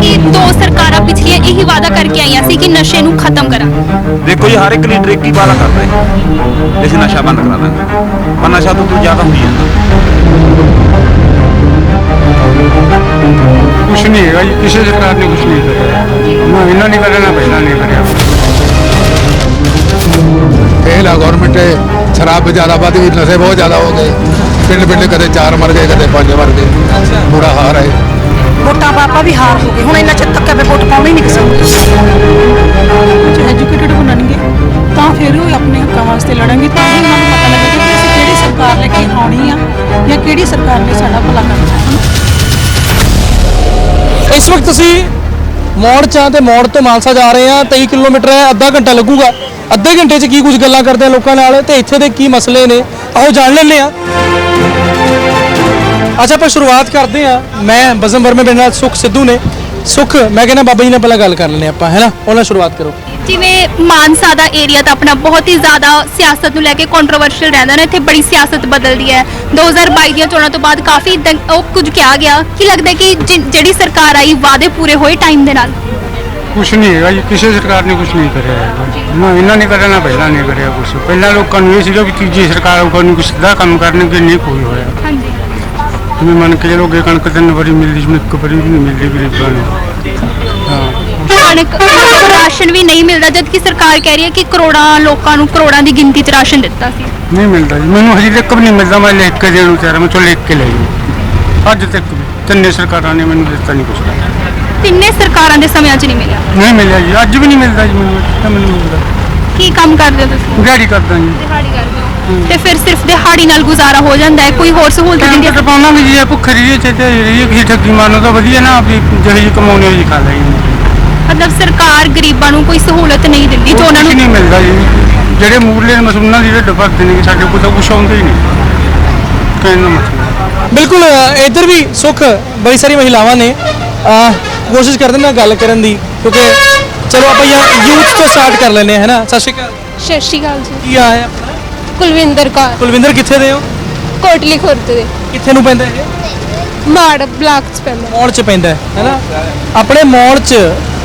ਕਿ ਦੋ ਸਰਕਾਰਾਂ ਪਿਛਲੀਆਂ ਇਹੀ ਵਾਅਦਾ ਕਰਕੇ ਆਈਆਂ ਸੀ ਕਿ ਨਸ਼ੇ ਨੂੰ ਖਤਮ ਕਰਾਂ। ਦੇਖੋ ਜੀ ਹਰ ਇੱਕ ਲੀਡਰ ਇੱਕ ਹੀ ਵਾਅਦਾ ਕਰਦਾ ਹੈ। ਅਸੀਂ ਨਸ਼ਾ ਬੰਦ ਕਰਾ ਦਾਂਗੇ। ਪਰ ਨਸ਼ਾ ਤੋਂ ਜ਼ਿਆਦਾ ਹੋਈ ਜਾਂਦਾ ਕੁਛ ਨਹੀਂ ਹੈਗਾ ਜੀ ਕਿਸੇ ਸਰਕਾਰ ਨੇ ਕੁਛ ਨਹੀਂ ਕਰਿਆ ਨਾ ਇਹਨਾਂ ਨੇ ਕਰਿਆ ਨਾ ਪਹਿਲਾਂ ਨੇ ਕਰਿਆ। ਫੇਲ ਆ ਗਵਰਨਮੈਂਟ ਸ਼ਰਾਬ ਵੀ ਜ਼ਿਆਦਾ ਵੱਧ ਗਈ ਨਸ਼ੇ ਬਹੁਤ ਜ਼ਿਆਦਾ ਹੋ ਗਏ। ਪਿੰਡ ਪਿੰਡ ਕਦੇ ਚਾਰ ਮਰ ਗਏ ਕਦੇ ਪੰਜ ਮਰ ਗਏ। ਬੁਰਾ ਹਾਲ ਹੈ। ਵੋਟਾਂ ਪਾਪਾ ਵੀ ਹਾਰ ਹੋ ਗਏ। ਹੁਣ ਇੰਨਾ ਚਿਰ ਤੱਕ ਐਵੇਂ ਵੋਟ ਪਾਉਣੀ ਨਹੀਂ ਕਿਸੇ ਨੂੰ ਜੇ ਐਜੂਕੇਟਡ ਬਣਨਗੇ ਤਾਂ ਫਿਰ ਉਹ ਆਪਣੇ ਹੱਕਾਂ ਵਾਸਤੇ ਲੜਨਗੇ। ਤਾਂ ਹੀ ਉਹਨਾਂ ਨੂੰ ਪਤਾ ਲੱਗੇਗਾ ਕਿ ਅਸੀਂ ਕਿਹੜੀ ਸਰਕਾਰ ਲੈ ਕੇ ਆਉਣੀ ਆ ਜਾਂ ਕਿਹੜੀ ਸਰਕਾਰ ਨੇ ਸਾਡਾ ਭਲਾ ਕਰਨਾ ਹੈ। ਇਸ ਵਕਤ ਅਸੀਂ ਮੌੜ ਚਾਂ ਤੇ ਮੌੜ ਤੋਂ ਮਾਨਸਾ ਜਾ ਰਹੇ ਹਾਂ। 23 ਕਿਲੋਮੀਟਰ ਹੈ ਅੱਧਾ ਘੰਟਾ ਲੱਗੂਗਾ। ਅੱਧੇ ਘੰਟੇ 'ਚ ਕੀ ਕੁਝ ਗੱਲਾਂ ਕਰਦੇ ਆ ਲੋਕਾਂ ਨਾਲ ਤੇ ਇੱਥੇ ਦੇ ਕੀ ਮਸਲੇ ਨੇ? ਆਓ ਜਾਣ ਲੈਂਦੇ ਆ ਅੱਛਾ, ਆਪਾਂ ਸ਼ੁਰੂਆਤ ਕਰਦੇ ਆ ਮੈਂ ਬਜ਼ਮ ਵਰਮੇ, ਮੇਰੇ ਨਾਲ ਸੁਖ ਸਿੱਧੂ ਨੇ। ਸੁਖ, ਮੈਂ ਕਹਿੰਦਾ ਬਾਬਾ ਜੀ ਨਾਲ ਪਹਿਲਾਂ ਗੱਲ ਕਰ ਲੈਂਦੇ ਆਪਾਂ, ਹੈ ਉਹਨਾਂ ਨਾਲ ਸ਼ੁਰੂਆਤ ਕਰੋ। ਜਿਵੇਂ ਮਾਨਸਾ ਦਾ ਏਰੀਆ ਤਾਂ ਆਪਣਾ ਬਹੁਤ ਹੀ ਜ਼ਿਆਦਾ ਸਿਆਸਤ ਨੂੰ ਲੈ ਕੇ ਕੰਟਰੋਵਰਸ਼ੀਅਲ ਰਹਿੰਦਾ ਨਾ, ਇੱਥੇ ਬੜੀ ਸਿਆਸਤ ਬਦਲਦੀ ਹੈ। 2022 ਦੀਆਂ ਚੋਣਾਂ ਤੋਂ ਬਾਅਦ ਕਾਫੀ ਦੰਗ- ਉਹ ਕੁਝ ਕਿਹਾ ਗਿਆ। ਕੀ ਲੱਗਦਾ ਕਿ ਜਿਨ- ਜਿਹੜੀ ਸਰਕਾਰ ਆਈ, ਵਾਅਦੇ ਪੂਰੇ ਹੋਏ ਟਾਈਮ ਦੇ ਨਾਲ? ਕੁਛ ਨਹੀਂ ਹੈਗਾ ਜੀ ਕਿਸੇ ਸਰਕਾਰ ਨੇ ਕੁਛ ਨਹੀਂ ਕਰਿਆ ਹੈਗਾ। ਨਾ ਇਹਨਾਂ ਨੇ ਕਰਿਆ ਨਾ ਪਹਿਲਾਂ ਨੇ ਕਰਿਆ ਕੁਛ। ਪਹਿਲਾਂ ਲੋਕਾਂ ਨੂੰ ਇਹ ਸੀਗਾ ਵੀ ਤੀਜੀ ਸਰਕਾਰ ਨਹੀਂ ਕੁਛ ਸਿੱਧਾ ਕੰਮ ਕਰਨਗੇ ਨਹੀਂ ਕੋਈ ਹੋਇਆ। ਹਾਂਜੀ। ਜਿਵੇਂ ਮੰਨ ਕੇ ਚਲੋਗੇ ਕਣਕ ਤਿੰਨ ਵਾਰੀ ਮਿਲਦੀ ਜਿਵੇਂ ਇੱਕ ਵਾਰੀ ਵੀ ਨਹੀਂ ਮਿਲਦੀ ਗਰੀਬਾਂ ਨੂੰ। ਹਾਂ। ਕਣਕ ਰਾਸ਼ਨ ਵੀ ਨਹੀਂ ਮਿਲਦਾ ਜਦ ਕਿ ਸਰਕਾਰ ਕਹਿ ਰਹੀ ਹੈ ਕਿ ਕਰੋੜਾਂ ਲੋਕਾਂ ਨੂੰ ਕਰੋੜਾਂ ਦੀ ਗਿਣਤੀ 'ਚ ਰਾਸ਼ਨ ਦਿੱਤਾ ਸੀ। ਨਹੀਂ ਮਿਲਦਾ ਜੀ। ਮੈਨੂੰ ਹਜੇ ਤੱਕ ਵੀ ਨਹੀਂ ਮਿਲਦਾ ਮੈਂ ਲਿਖ ਕੇ ਦੇਣ ਨੂੰ ਤਿਆਰ ਹਾਂ, ਮੈਂ ਤੋਂ ਲਿਖ ਕੇ ਲੈ ਜੀ ਅੱਜ ਤੱਕ ਵੀ। ਤਿੰਨੇ ਸਰਕਾਰਾਂ ਨੇ ਮੈਨੂੰ ਦਿੱਤਾ ਨਹੀਂ ਕੁਛ ਤਿੰਨੇ ਸਰਕਾਰਾਂ ਦੇ ਸਮਿਆਂ 'ਚ ਨਹੀਂ ਮਿਲਿਆ। ਨਹੀਂ ਮਿਲਿਆ ਜੀ ਅੱਜ ਵੀ ਨਹੀਂ ਮਿਲਦਾ ਜੀ ਮੈਨੂੰ ਅੱਜ ਤਾਂ ਮੈਨੂੰ ਮਿਲਦਾ। ਕੀ ਕੰਮ ਕਰਦੇ ਹੋ ਤੁਸੀਂ? ਦਿਹਾੜੀ ਕਰਦਾ ਜੀ। ਦਿਹਾੜੀ ਕਰਦੇ ਹੋ। ਤੇ ਫਿਰ ਸਿਰਫ ਦਿਹਾੜੀ ਨਾਲ ਗੁਜ਼ਾਰਾ ਹੋ ਜਾਂਦਾ ਹੈ? ਕੋਈ ਹੋਰ ਸਹੂਲਤ ਦਿੰਦੀ ਟਾਈਮ ਹੈ ਕੱਟ ਪਾਉਣਾ ਵੀ ਜੀ ਇਹ ਭੁੱਖ ਰਹੀ ਤੇ ਰਹੀ ਕਿਸੇ ਠੱਗੀ ਮਾਰਨੋਂ ਤਾਂ ਵਧੀਆ ਨਾ ਆਪਣੀ ਜਿਹੀ ਕਮਾਉਣੀ ਹੋਈ ਖਾ ਲਈ। ਮਤਲਬ ਸਰਕਾਰ ਗਰੀਬਾਂ ਨੂੰ ਕੋਈ ਸਹੂਲਤ ਨਹੀਂ ਦਿੰਦੀ ਜੋ ਉਹਨਾਂ ਨੂੰ ਨਹੀਂ ਮਿਲਦਾ ਜੀ। ਜਿਹੜੇ ਮੂਰਲੇ ਮਸੂਨਾਂ ਦੀ ਜਿਹੜੇ ਭਰਦੇ ਨੇ ਸਾਡੇ ਕੋਲ ਤਾਂ ਕੁਛ ਆਉਂਦਾ ਹੀ ਨਹੀਂ। ਕਹਿਣ ਦਾ ਮਤਲਬ। ਬਿਲਕੁਲ ਅ, ਇੱਧਰ ਵੀ ਸੁਖ ਬੜੀ ਸਾਰੀ ਮਹਿਲਾਵਾਂ ਨੇ। ਕੋਸ਼ਿਸ਼ ਕਰਦੇ ਨੇ ਗੱਲ ਕਰਨ ਦੀ ਕਿਉਂਕਿ ਚਲੋ ਆਪਾਂ ਯੂਥ ਤੋਂ ਸਟਾਰਟ ਕਰ ਲੈਂਦੇ ਹਾਂ ਹੈ ਨਾ? ਸਤਿ ਸ਼੍ਰੀ ਅਕਾਲ। ਸਤਿ ਸ਼੍ਰੀ ਅਕਾਲ ਜੀ। ਕੀ ਆ ਹੈ ਆਪਣਾ? ਕੁਲਵਿੰਦਰ ਕੌਰ। ਕੁਲਵਿੰਦਰ ਕਿੱਥੇ ਦੇ ਹੋ? ਕੋਟਲੀ ਖੁਰਦ ਦੇ। ਕਿੱਥੇ ਨੂੰ ਪੈਂਦਾ ਇਹ? ਮਾੜ ਬਲਾਕ ਚ ਪੈਂਦਾ। ਮੌੜ ਚ ਪੈਂਦਾ ਹੈ ਹੈਨਾ ਆਪਣੇ ਮੌੜ ਚ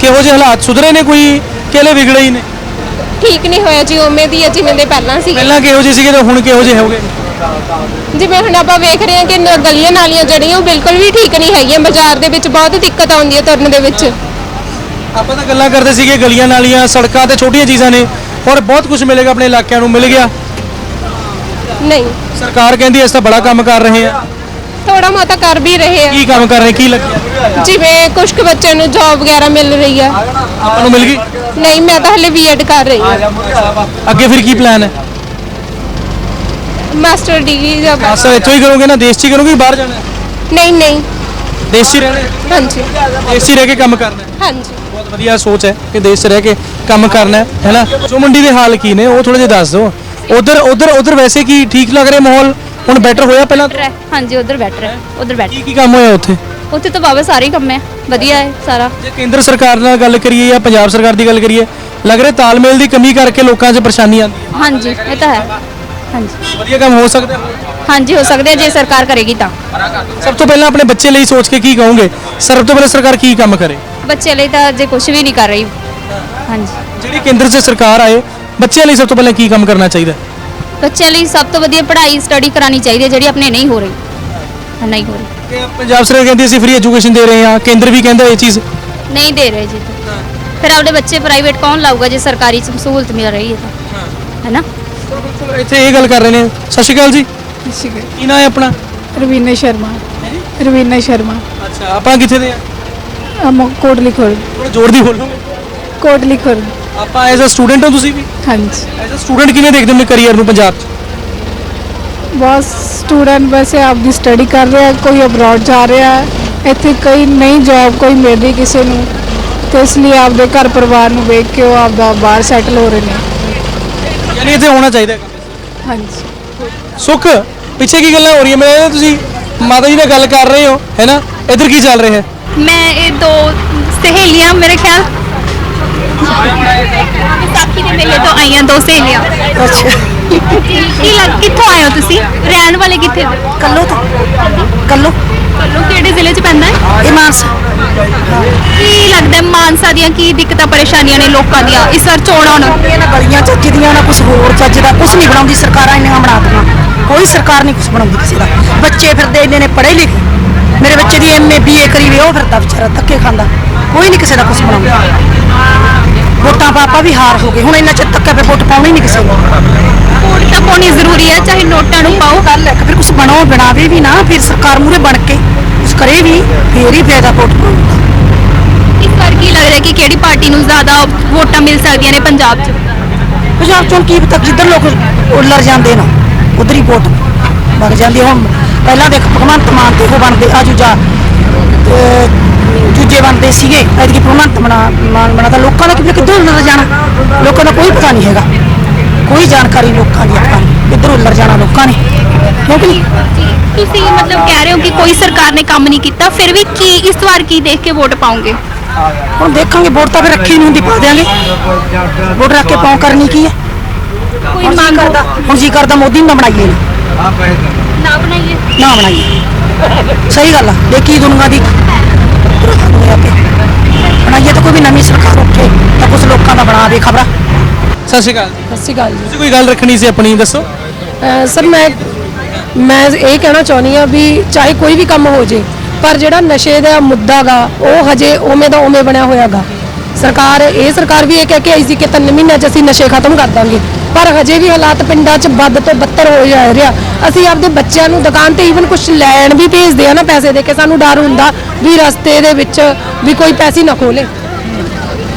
ਕਿਹੋ ਜਿਹੇ ਹਾਲਾਤ ਸੁਧਰੇ ਨੇ ਕੋਈ? ਕਿਹਲੇ ਵਿਗੜੇ ਹੀ ਨੇ? ਠੀਕ ਨਹੀਂ ਹੋਇਆ ਜੀ ਉਵੇਂ ਦੀ ਹੈ ਜਿਵੇਂ ਦੇ ਪਹਿਲਾਂ ਸੀ। ਪਹਿਲਾਂ ਕਿਹੋ ਜਿਹੇ ਸੀਗੇ ਤੇ ਹੁਣ ਕਿਹੋ ਜਿਹੇ ਹੋ ਗਏ? ਜਿਵੇਂ ਹੁਣ ਆਪਾਂ ਵੇਖ ਰਹੇ ਹਾਂ ਕਿ ਨ- ਗਲੀਆਂ ਨਾਲੀਆਂ ਜਿਹੜੀਆਂ ਉਹ ਬਿਲਕੁਲ ਵੀ ਠੀਕ ਨਹੀਂ ਹੈਗੀਆਂ। ਬਾਜ਼ਾਰ ਦੇ ਵਿੱਚ ਬਹੁਤ ਦਿੱਕਤ ਆਉਂਦੀ ਹੈ ਤੁਰਨ ਦੇ ਵਿੱਚ। ਆਪਾਂ ਤਾਂ ਗੱਲਾਂ ਕਰਦੇ ਸੀਗੇ ਗਲੀਆਂ ਨਾਲੀਆਂ ਸੜਕਾਂ ਤੇ ਛੋਟੀਆਂ ਚੀਜ਼ਾਂ ਨੇ ਔਰ ਬਹੁਤ ਕੁਝ ਮਿਲੇਗਾ ਆਪਣੇ ਇਲਾਕਿਆਂ ਨੂੰ ਮਿਲ ਗਿਆ। ਨਹੀਂ। ਸਰਕਾਰ ਕਹਿੰਦੀ ਤਾਂ ਬੜਾ ਕੰਮ ਕਰ ਰਹੇ ਹਾਂ। ਥੋੜਾ ਮੋਤਾ ਕਰ ਵੀ ਰਹੇ ਆ। ਕੀ ਕੰਮ ਕਰ ਰਹੇ ਕੀ ਲੱਗਿਆ ਜਿਵੇਂ ਕੁਝ ਕੁ ਬੱਚਿਆਂ ਨੂੰ ਜੌਬ ਵਗੈਰਾ ਮਿਲ ਰਹੀ ਆ। ਆਪਾਂ ਨੂੰ ਮਿਲ ਗਈ? ਨਹੀਂ ਮੈਂ ਤਾਂ ਹਲੇ ਬੀਐਡ ਕਰ ਰਹੀ ਹਾਂ। ਅੱਗੇ ਫਿਰ ਕੀ ਪਲਾਨ ਹੈ? ਮਾਸਟਰ ਡਿਗਰੀ ਦਾ ਬਸ ਇੱਥੋਂ ਹੀ ਕਰੋਗੇ ਨਾ ਦੇਸ਼ 'ਚ ਹੀ ਕਰੋਗੇ ਕਿ ਬਾਹਰ ਜਾਣਾ ਹੈ? ਨਹੀਂ ਨਹੀਂ। ਦੇਸ਼ 'ਚ ਹੀ ਰਹਿਣਾ ਹੈ? ਹਾਂਜੀ। ਦੇਸ਼ 'ਚ ਹੀ ਰਹਿ ਕੇ ਕੰਮ ਕਰਨਾ ਹੈ? ਹਾਂਜੀ। ਬਹੁਤ ਵਧੀਆ ਸੋਚ ਹੈ ਕਿ ਦੇਸ਼ 'ਚ ਰਹਿ ਕੇ ਕੰਮ ਕਰਨਾ ਹੈ ਹੈਨਾ ਜੋ ਮੰਡੀ ਦੇ ਹਾਲ ਕੀ ਨੇ ਉਹ ਥੋੜਾ ਜਿਹਾ ਦੱਸ ਦਿਓ। ਉਧਰ ਉਧਰ ਉਧਰ ਵੈਸੇ ਕੀ ਠੀਕ ਲੱਗ ਰਿਹਾ ਮਾਹੌਲ? ਹੁਣ ਬੈਟਰ ਹੋਇਆ ਪਹਿਲਾਂ ਤੋਂ? ਹਾਂਜੀ ਉਧਰ ਬੈਟਰ ਹੈ। ਉਧਰ ਬੈਠ ਕੀ ਕੀ ਕੰਮ ਹੋਇਆ ਉੱਥੇ? ਉੱਥੇ ਤਾਂ ਬਾਬਾ ਸਾਰੇ ਹੀ ਕੰਮ ਹੈ। ਵਧੀਆ ਹੈ ਸਾਰਾ। ਜੇ ਕੇਂਦਰ ਸਰਕਾਰ ਨਾਲ ਗੱਲ ਕਰੀਏ ਜਾਂ ਪੰਜਾਬ ਸਰਕਾਰ ਦੀ ਗੱਲ ਕਰੀਏ ਲੱਗ ਰਿਹਾ ਤਾਲਮੇਲ ਦੀ ਕਮੀ ਕਰਕੇ ਲੋਕਾਂ 'ਚ ਪਰੇਸ਼ਾਨੀ ਆਉਂਦੀ ਹੈ ਹਾਂਜੀ ਇਹ ਤਾਂ ਹੈ। ਹਾਂਜੀ। ਵਧੀਆ ਕੰਮ ਹੋ ਸਕਦਾ? ਹੈ। ਹਾਂਜੀ ਹੋ ਸਕਦੇ ਜੇ ਸਰਕਾਰ ਕਰੇਗੀ ਤਾਂ। ਸਭ ਤੋਂ ਪਹਿਲਾਂ ਆਪਣੇ ਬੱਚੇ ਲਈ ਸੋਚ ਕੇ ਕੀ ਕਹੋਗੇ? ਸਭ ਤੋਂ ਪਹਿਲਾਂ ਸਰਕਾਰ ਕੀ ਕੰਮ ਕਰੇ? ਬੱਚੇ ਲਈ ਤਾਂ ਜੇ ਕੁਝ ਵੀ ਨਹੀਂ ਕਰ ਰਹੀ। ਹਾਂਜੀ। ਜਿਹੜੀ ਕੇਂਦਰ 'ਚ ਸਰਕਾਰ ਆਏ ਬੱਚਿਆਂ ਲਈ ਸਭ ਤੋਂ ਪਹਿਲਾਂ ਕੀ ਕੰਮ ਕਰਨਾ ਚਾਹੀਦਾ? ਬੱਚਿਆਂ ਲਈ ਸਭ ਤੋਂ ਵਧੀਆ ਪੜ੍ਹਾਈ ਸਟੱਡੀ ਕਰਾਣੀ ਚਾਹੀਦੀ ਹੈ ਜਿਹੜੀ ਆਪਣੇ ਨਹੀਂ ਹੋ ਰਹੀ। ਹਾਂ, ਨਹੀਂ ਹੋ ਰਹੀ। ਕਿ ਪੰਜਾਬ ਸਰਕਾਰ ਕਹਿੰਦੀ ਅਸੀਂ ਫ੍ਰੀ ਐਜੂਕੇਸ਼ਨ ਦੇ ਰਹੇ ਹਾਂ ਕੇਂਦਰ ਵੀ ਕਹਿੰਦਾ ਇਹ ਚੀਜ਼। ਨਹੀਂ ਦੇ ਰਹੇ ਜੀ। ਫਿਰ ਆਪਣੇ ਬੱਚੇ ਪ੍ਰਾਈਵੇਟ ਕੌਣ ਲਾਊਗਾ ਜੇ ਸਰਕਾਰੀ ਸਹੂਲਤ ਮਿਲ ਰਹੀ ਹੈ ਤਾਂ? ਹੈ। ਨਾ ਇੱਥੇ ਇਹ ਗੱਲ ਕਰ ਰਹੇ ਨੇ। ਸਤਿ ਸ਼੍ਰੀ ਅਕਾਲ ਜੀ। ਕੀ ਨਾਮ ਹੈ ਆਪਣਾ? ਰਵੀਨਾ ਸ਼ਰਮਾ। ਰਵੀਨਾ ਸ਼ਰਮਾ। ਅੱਛਾ ਆਪਾਂ ਕਿੱਥੇ ਦੇ ਆ? ਅਮ ਕੋਟਲੀ ਖੁਰਦ ਥੋੜਾ ਜ਼ੋਰ ਦੀ ਬੋਲੋਗੇ ਕੋਟਲੀ ਖੁਰਦ ਆਪਾਂ ਐਜ਼ ਅ ਸਟੂਡੈਂਟ ਹੋ ਤੁਸੀਂ ਵੀ? ਹਾਂਜੀ। ਐਜ਼ ਅ ਸਟੂਡੈਂਟ ਕਿਵੇਂ ਦੇਖਦੇ ਹੋ ਕੈਰੀਅਰ ਨੂੰ ਪੰਜਾਬ 'ਚ? ਬਹੁਤ ਸਟੂਡੈਂਟ ਵੈਸੇ ਆਪਦੀ ਸਟੱਡੀ ਕਰ ਰਿਹਾ ਕੋਈ ਅਬਰੋਡ ਜਾ ਰਿਹਾ ਹੈ। ਇੱਥੇ ਕਈ ਨਹੀਂ ਜੌਬ ਕੋਈ ਮਿਲ ਰਹੀ ਕਿਸੇ ਨੂੰ। ਤੇ ਇਸ ਲਈ ਆਪਦੇ ਘਰ ਪਰਿਵਾਰ ਨੂੰ ਵੇਖ ਕੇ ਉਹ ਆਪਦਾ ਬਾਹਰ ਸੈਟਲ ਹੋ ਰਹੇ ਨੇ। ਯਾਨੀ ਇੱਥੇ ਹੋਣਾ ਚਾਹੀਦਾ ਹੈ। ਹਾਂਜੀ। ਸੁੱਖ ਪਿੱਛੇ ਕੀ ਗੱਲਾਂ ਹੋ ਰਹੀਆਂ ਮੇਰੇ ਲੱਗਦਾ ਤੁਸੀਂ ਮਾਤਾ ਜੀ ਨਾਲ ਗੱਲ ਕਰ ਰਹੇ ਹੋ ਹੈ ਨਾ ਇੱਧਰ ਕੀ ਚੱਲ ਰਿਹਾ ਹੈ ਮੈਂ ਇਹ ਦੋ ਸਹੇਲੀਆਂ ਮੇਰੇ ਖਿਆਲ ਵਿਸਾਖੀ ਦੇ ਮੇਲੇ ਤੋਂ ਆਈਆਂ ਦੋ ਸਹੇਲੀਆਂ ਅੱਛਾ ਕੀ ਲੱਗ ਕਿੱਥੋਂ ਆਏ ਹੋ ਤੁਸੀਂ ਰਹਿਣ ਵਾਲੇ ਕਿੱਥੇ ਦੇ ਕੱਲੋ ਤੋਂ ਕੱਲੋ ਕੱਲੋ ਕਿਹੜੇ ਜ਼ਿਲ੍ਹੇ 'ਚ ਪੈਂਦਾ ਹੈ ਇਹ ਮਾਨਸਾ ਕੀ ਲੱਗਦਾ ਹੈ ਮਾਨਸਾ ਦੀਆਂ ਕੀ ਦਿੱਕਤਾਂ ਪਰੇਸ਼ਾਨੀਆਂ ਨੇ ਲੋਕਾਂ ਦੀਆਂ? ਇਸ ਵਾਰ ਚੋਣ ਨਾ ਗਲੀਆਂ ਚੱਜ ਦੀਆਂ ਨਾ ਕੁਝ ਹੋਰ ਚੱਜ ਦਾ ਕੁਝ ਨਹੀਂ ਬਣਾਉਂਦੀ ਸਰਕਾਰਾਂ ਇੰਨੀਆਂ ਬਣਾ ਦਿੱਤੀਆਂ। ਕੋਈ ਸਰਕਾਰ ਨਹੀਂ ਕੁਝ ਬਣਾਉਂਦੀ ਕਿਸੇ ਦਾ। ਬੱਚੇ ਫਿਰਦੇ ਇੰਨੇ ਨੇ ਪੜ੍ਹੇ ਲਿਖੇ। ਮੇਰੇ ਬੱਚੇ ਦੀ ਐਮਏ ਬੀਏ ਕਰੀ ਵੀ ਉਹ ਫਿਰਦਾ ਵਿਚਾਰਾ ਧੱਕੇ ਖਾਂਦਾ। ਕੋਈ ਨਹੀਂ ਕਿਸੇ ਦਾ ਕੁਝ ਬਣਾਉਂਦਾ। ਵੋਟਾਂ ਪਾਪਾ ਵੀ ਹਾਰ ਹੋ ਗਏ। ਹੁਣ ਇੰਨਾ ਚਿਰ ਧੱਕੇ ਪੇ ਵੋਟ ਪਾਉਣੀ ਨਹੀਂ ਕਿਸੇ ਨੂੰ। ਵੋਟ ਤਾਂ ਪਾਉਣੀ ਜ਼ਰੂਰੀ ਹੈ ਚਾਹੇ ਨੋਟਾਂ ਨੂੰ ਪਾਓ। ਗੱਲ ਹੈ ਕਿ ਫਿਰ ਕੁਝ ਬਣਾਓ ਬਣਾਵੇ ਵੀ ਨਾ ਫਿਰ ਸਰਕਾਰ ਮੂਰੇ ਬਣ ਕੇ ਕੁਝ ਕਰੇ ਵੀ ਫੇਰ ਹੀ ਫਾਇਦਾ ਵੋਟ ਪਾਉਣ। ਕੀ ਲੱਗਦਾ ਹੈ ਕਿ ਕਿਹੜੀ ਪਾਰਟੀ ਨੂੰ ਜ਼ਿਆਦਾ ਵੋਟਾਂ ਮਿਲ ਸਕਦੀਆਂ ਨੇ ਪੰਜਾਬ 'ਚ? ਪੰਜਾਬ ਚੋਂ ਕੀ ਪਤਾ ਜਿੱਧਰ ਲੋਕ ਉਲਰ ਜਾਂਦੇ ਨਾ ਉਧਰ ਹੀ ਵੋਟ ਵਗ ਜਾਂਦੀ। ਹੁਣ ਪਹਿਲਾਂ ਦੇਖ ਭਗਵੰਤ ਮਾਨ ਤੇ ਉਹ ਬਣਦੇ ਆਜੂ ਜਾ ਤੇ ਦੂਜੇ ਬਣਦੇ ਸੀਗੇ ਐਤਕੀ ਭਗਵੰਤ ਬਣਾ ਮਾਨ ਬਣਾ ਤਾਂ ਲੋਕਾਂ ਦਾ ਕਿੱਧਰ ਕਿੱਧਰ ਉਲਰ ਜਾਣਾ? ਲੋਕਾਂ ਦਾ ਕੋਈ ਪਤਾ ਨਹੀਂ ਹੈਗਾ। ਕੋਈ ਜਾਣਕਾਰੀ ਲੋਕਾਂ ਦੀ ਆਪਾਂ ਕਿੱਧਰ ਉਲਰ ਜਾਣਾ ਲੋਕਾਂ ਨੇ। ਕਿਉਂਕਿ ਤੁਸੀਂ ਮਤਲਬ ਕਹਿ ਰਹੇ ਹੋ ਕਿ ਕੋਈ ਸਰਕਾਰ ਨੇ ਕੰਮ ਨਹੀਂ ਕੀਤਾ ਫਿਰ ਵੀ ਕੀ ਇਸ ਵਾਰ ਕੀ ਦੇਖ ਕੇ ਵੋਟ ਪਾਉਂਗੇ ਹੁਣ ਦੇਖਾਂਗੇ ਵੋਟ ਤਾਂ ਫਿਰ ਰੱਖੀ ਨਹੀਂ ਹੁੰਦੀ ਪਾ ਦਿਆਂਗੇ। ਵੋਟ ਰੱਖ ਕੇ ਪਾਉ ਕਰਨੀ ਕੀ ਹੈ? ਕੋਈ ਮੰਗ ਕਰਦਾ ਹੁਣ ਜੀ ਕਰਦਾ ਮੋਦੀ ਨੂੰ ਨਾ ਬਣਾਈਏ ਨਾ। ਬਣਾਈਏ। ਨਾ ਬਣਾਈਏ। ਸਹੀ ਗੱਲ ਆ ਦੇਖੀ ਦੁਨੀਆ ਦੀ। ਬਣਾਈਏ ਤਾਂ ਕੋਈ ਵੀ ਨਵੀਂ ਸਰਕਾਰ ਉੱਠੇ ਤਾਂ ਕੁਝ ਲੋਕਾਂ ਦਾ ਬਣਾਵੇ ਖਬਰਾਂ। ਸਤਿ ਸ਼੍ਰੀ ਅਕਾਲ ਸਤਿ ਸ਼੍ਰੀ ਅਕਾਲ ਜੀ। ਤੁਸੀਂ ਕੋਈ ਗੱਲ ਰੱਖਣੀ ਸੀ ਆਪਣੀ ਦੱਸੋ? ਸਰ ਮੈਂ ਮੈਂ ਇਹ ਕਹਿਣਾ ਚਾਹੁੰਦੀ ਆ ਵੀ ਚਾਹੇ ਕੋਈ ਵੀ ਕੰਮ ਹੋ ਜੇ ਪਰ ਜਿਹੜਾ ਨਸ਼ੇ ਦਾ ਮੁੱਦਾ ਗਾ ਉਹ ਹਜੇ ਉਵੇਂ ਦਾ ਉਵੇਂ ਬਣਿਆ ਹੋਇਆਗਾ ਸਰਕਾਰ ਇਹ ਸਰਕਾਰ ਵੀ ਇਹ ਕਹਿ ਕੇ ਆਈ ਸੀ ਕਿ ਤਿੰਨ ਮਹੀਨਿਆਂ 'ਚ ਅਸੀਂ ਨਸ਼ੇ ਖਤਮ ਕਰ ਦਾਂਗੇ। ਪਰ ਹਜੇ ਵੀ ਹਾਲਾਤ ਪਿੰਡਾਂ 'ਚ ਵੱਧ ਤੋਂ ਬੱਤਰ ਹੋ ਜਾ ਰਿਹਾ। ਅਸੀਂ ਆਪਦੇ ਬੱਚਿਆਂ ਨੂੰ ਦੁਕਾਨ ਤੇ ਈਵਨ ਕੁਝ ਲੈਣ ਵੀ ਭੇਜਦੇ ਆ ਨਾ ਪੈਸੇ ਦੇ ਕੇ ਸਾਨੂੰ ਡਰ ਹੁੰਦਾ ਵੀ ਰਸਤੇ ਦੇ ਵਿੱਚ ਵੀ ਕੋਈ ਪੈਸੇ ਨਾ ਖੋਲੇ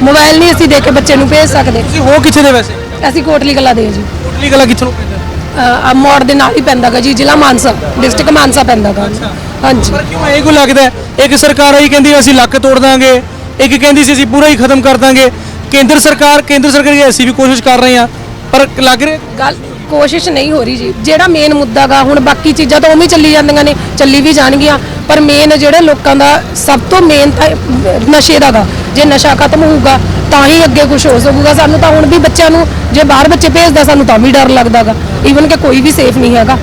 ਮੋਬਾਈਲ ਨਹੀਂ ਅਸੀਂ ਦੇ ਕੇ ਬੱਚੇ ਨੂੰ ਭੇਜ ਸਕਦੇ। ਤੁਸੀਂ ਹੋ ਕਿੱਥੇ ਦੇ ਵੈਸੇ? ਅਸੀਂ ਕੋਟਲੀ ਗੱਲਾਂ ਦੇ ਜੀ। ਟੋਟਲੀ ਗੱਲਾਂ ਕਿੱਥੋਂ? ਨੂੰ ਆ ਮੋੜ ਦੇ ਨਾਲ ਹੀ ਪੈਂਦਾਗਾ ਜੀ ਜ਼ਿਲ੍ਹਾ ਮਾਨਸਾ ਡਿਸਟ੍ਰਿਕਟ ਮਾਨਸਾ ਪੈਂਦਾਗਾ। ਹਾਂਜੀ। ਪਰ ਕਿਉਂ ਇਹ ਕੋ ਲੱਗਦਾ ਹੈ? ਇੱਕ ਸਰਕਾਰ ਆਈ ਕਹਿੰਦੀ ਅਸੀਂ ਲੱਕ ਤੋੜ ਦਾਂਗੇ ਇੱਕ ਕਹਿੰਦੀ ਸੀ ਅਸੀਂ ਪੂਰਾ ਹੀ ਖਤਮ ਕਰ ਦਾਂਗੇ। ਕੇਂਦਰ ਸਰਕਾਰ ਕੇਂਦਰ ਸਰਕਾਰ ਦੀ ਅਸੀਂ ਵੀ ਕੋਸ਼ਿਸ਼ ਕਰ ਰਹੇ ਹਾਂ ਪਰ ਲੱਗ ਰਿਹਾ ਗੱਲ ਕੋਸ਼ਿਸ਼ ਨਹੀਂ ਹੋ ਰਹੀ ਜੀ। ਜਿਹੜਾ ਮੇਨ ਮੁੱਦਾ ਗਾ ਹੁਣ ਬਾਕੀ ਚੀਜ਼ਾਂ ਤਾਂ ਉਵੇਂ ਹੀ ਚੱਲੀ ਜਾਂਦੀਆਂ ਨੇ ਚੱਲੀ ਵੀ ਜਾਣਗੀਆਂ ਪਰ ਮੇਨ ਜਿਹੜੇ ਲੋਕਾਂ ਦਾ ਸਭ ਤੋਂ ਮੇਨ ਤਾਂ ਨਸ਼ੇ ਦਾ ਗਾ। ਜੇ ਨਸ਼ਾ ਖਤਮ ਹੋਊਗਾ ਤਾਂ ਹੀ ਅੱਗੇ ਕੁਝ ਹੋ ਸਕੂਗਾ। ਸਾਨੂੰ ਤਾਂ ਹੁਣ ਵੀ ਬੱਚਿਆਂ ਨੂੰ ਜੇ ਬਾਹਰ ਬੱਚੇ ਭੇਜਦਾ ਸਾਨੂੰ ਤਾਂ ਵੀ ਡਰ ਲੱਗਦਾਗਾ। ਈਵਨ ਕਿ ਕੋਈ ਵੀ ਸੇਫ ਨਹੀਂ ਹੈਗਾ।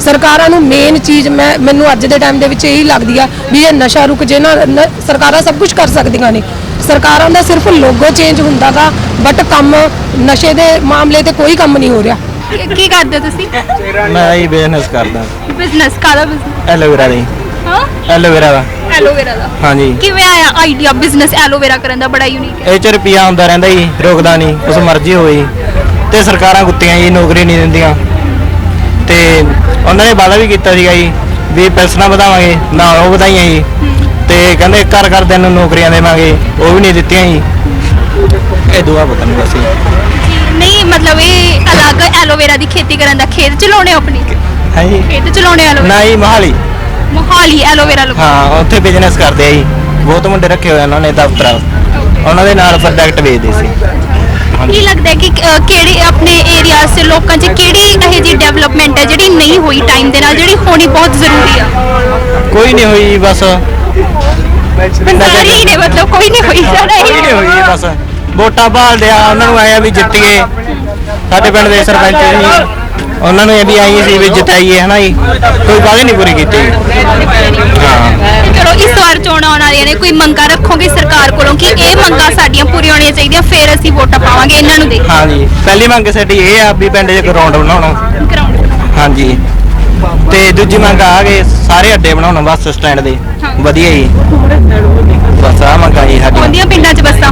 ਸਰਕਾਰਾਂ ਨੂੰ ਮੇਨ ਚੀਜ਼ ਮੈਂ ਮੈਨੂੰ ਅੱਜ ਦੇ ਟਾਈਮ ਦੇ ਵਿੱਚ ਇਹੀ ਲੱਗਦੀ ਆ ਵੀ ਇਹ ਨਸ਼ਾ ਰੁਕ ਜੇ ਨਾ ਨ- ਸਰਕਾਰਾਂ ਸਭ ਕੁਝ ਕਰ ਸਕਦੀਆਂ ਨੇ। ਸਰਕਾਰਾਂ ਦਾ ਸਿਰਫ ਲੋਗੋ ਚੇਂਜ ਹੁੰਦਾਗਾ ਬਟ ਕੰਮ ਨਸ਼ੇ ਦੇ ਮਾਮਲੇ ਤੇ ਕੋਈ ਕੰਮ ਨਹੀਂ ਹੋ ਰਿਹਾ। ਕੀ- ਕੀ ਕਰਦੇ ਹੋ ਤੁਸੀਂ? ਮੈਂ ਹੀ ਬਿਜ਼ਨਸ ਕਰਦਾ। ਬਿਜ਼ਨਸ ਕਾਹਦਾ ਬਿਜ਼ਨਸ ਐਲੋਵੇਰਾ ਦੀ। ਹਾਂ? ਐਲੋਵੇਰਾ ਦਾ। ਐਲੋਵੇਰਾ ਦਾ। ਹਾਂਜੀ। ਕਿਵੇਂ ਆਇਆ ਆਈਡੀਆ ਬਿਜ਼ਨਸ ਐਲੋਵੇਰਾ ਕਰਨ ਦਾ? ਬੜਾ ਯੂਨੀਕ ਹੈ। ਇਹ ਚ ਰੁਪਿਆ ਹੁੰਦਾ ਰਹਿੰਦਾ ਜੀ ਰੁਕਦਾ ਨਹੀਂ ਉਸ ਮਰਜ਼ੀ ਹੋਵੇ ਜੀ। ਤੇ ਸਰਕਾਰਾਂ ਗੁੱਤੀਆਂ ਜੀ ਨੌਕਰੀ ਨਹੀਂ ਦਿੰਦੀਆਂ। ਤੇ ਉਹਨਾਂ ਨੇ ਵਾਅਦਾ ਵੀ ਕੀਤਾ ਸੀਗਾ ਜੀ ਵੀ ਪੈਨਸ਼ਨਾਂ ਵਧਾਵਾਂਗੇ ਨਾ ਉਹ ਵਧਾਈਆਂ ਜੀ। ਤੇ ਕਹਿੰਦੇ ਘਰ ਘਰ ਦੇ ਨੂੰ ਨੌਕਰੀਆਂ ਦੇਵਾਂਗੇ ਉਹ ਵੀ ਨਹੀਂ ਦਿੱਤੀਆਂ ਜੀ। ਇਹ ਦੁਆ ਪਤਾ ਨਹੀਂ ਬਸ ਜੀ। ਨਹੀਂ ਮਤਲਬ ਇਹ ਅਲੱਗ ਐਲੋਵੇਰਾ ਦੀ ਖੇਤੀ ਕਰਨ ਦਾ ਖੇਤ ਚਲਾਉਣੇ ਹੋ ਆਪਣੀ? ਹੈ ਜੀ। ਖੇਤ ਚਲਾਉਣੇ ਐਲੋਵੇਰਾ? ਨਾ ਜੀ ਮਹਾਲੀ। ਮੋਹਾਲੀ ਐਲੋਵੇਰਾ ਲਗਾਉਣਾ ਹਾਂ ਉੱਥੇ ਬਿਜ਼ਨਸ ਕਰਦੇ ਆ ਜੀ। ਬਹੁਤ ਮੁੰਡੇ ਰੱਖੇ ਹੋਏ ਉਹਨਾਂ ਨੇ ਦਫ਼ਤਰ। ਉਹਨਾਂ ਦੇ ਨਾਲ ਪ੍ਰੋਡਕਟ ਵੇਚਦੇ ਸੀ। ਕੀ ਲੱਗਦਾ ਹੈ ਕਿ ਅ, ਕਿਹੜੇ ਆਪਣੇ ਏਰੀਆਜ਼ 'ਚ ਲੋਕਾਂ 'ਚ ਕਿਹੜੀ ਇਹ ਜੀ ਡਿਵੈਲਪਮੈਂਟ ਹੈ ਜਿਹੜੀ ਨਹੀਂ ਹੋਈ ਟਾਈਮ ਦੇ ਨਾਲ ਜਿਹੜੀ ਹੋਣੀ ਬਹੁਤ ਜ਼ਰੂਰੀ ਆ? ਕੋਈ ਨਹੀਂ ਹੋਈ ਜੀ ਬਸ। ਪਿੰਡਾਂ ਸਾਰੀ ਹੀ ਨੇ ਮਤਲਬ ਕੋਈ ਨਹੀਂ ਹੋਈ ਸਾਡਾ ਕੋਈ ਨਹੀਂ ਹੋਈ ਜੀ ਬਸ। ਵੋਟਾਂ ਭਾਲਦੇ ਆ ਉਹਨਾਂ ਨੂੰ ਆਇਆ ਵੀ ਜਿੱਤੀਏ। ਸਾਡੇ ਪਿੰਡ ਦੇ ਸਰਪੰਚ ਜੀ। ਉਹਨਾਂ ਨੂੰ ਇਹ ਵੀ ਆਈ ਸੀ ਵੀ ਜਿਤਾਈਏ ਹਨਾ ਜੀ? ਕੋਈ ਵਾਅਦੇ ਨਹੀਂ ਪੂਰੀ ਕੀਤੀ। ਹਾਂ। ਚਲੋ ਇਸ ਵਾਰ ਚੋਣਾਂ ਆਉਣ ਵਾਲੀਆਂ ਨੇ ਕੋਈ ਮੰਗਾਂ ਰੱਖੋਗੇ ਸਰਕਾਰ ਕੋਲੋਂ ਕਿ ਇਹ ਮੰਗਾਂ ਸਾਡੀਆਂ ਪੂਰੀਆਂ ਹੋਣੀਆਂ ਚਾਹੀਦੀਆਂ ਫਿਰ ਅਸੀਂ ਵੋਟਾਂ ਪਾਵਾਂਗੇ ਇਹਨਾਂ ਨੂੰ ਦੇ ਹਾਂ ਜੀ ਪਹਿਲੀ ਮੰਗ ਸਾਡੀ ਇਹ ਆ ਵੀ ਪਿੰਡ 'ਚ ਗਰਾਊਂਡ ਬਣਾਉਣਾ। ਗਰਾਊਂਡ ਹਾਂਜੀ। ਤੇ ਦੂਜੀ ਮੰਗ ਆ ਗਏ ਸਾਰੇ ਅੱਡੇ ਬਣਾਉਣ ਬੱਸ ਸਟੈਂਡ ਦੇ। ਵਧੀਆ ਜੀ। ਬਸ ਆ ਮੰਗਾਂ ਜੀ ਸਾਡੀਆਂ। ਆਉਂਦੀਆਂ ਪਿੰਡਾਂ 'ਚ ਬੱਸਾਂ?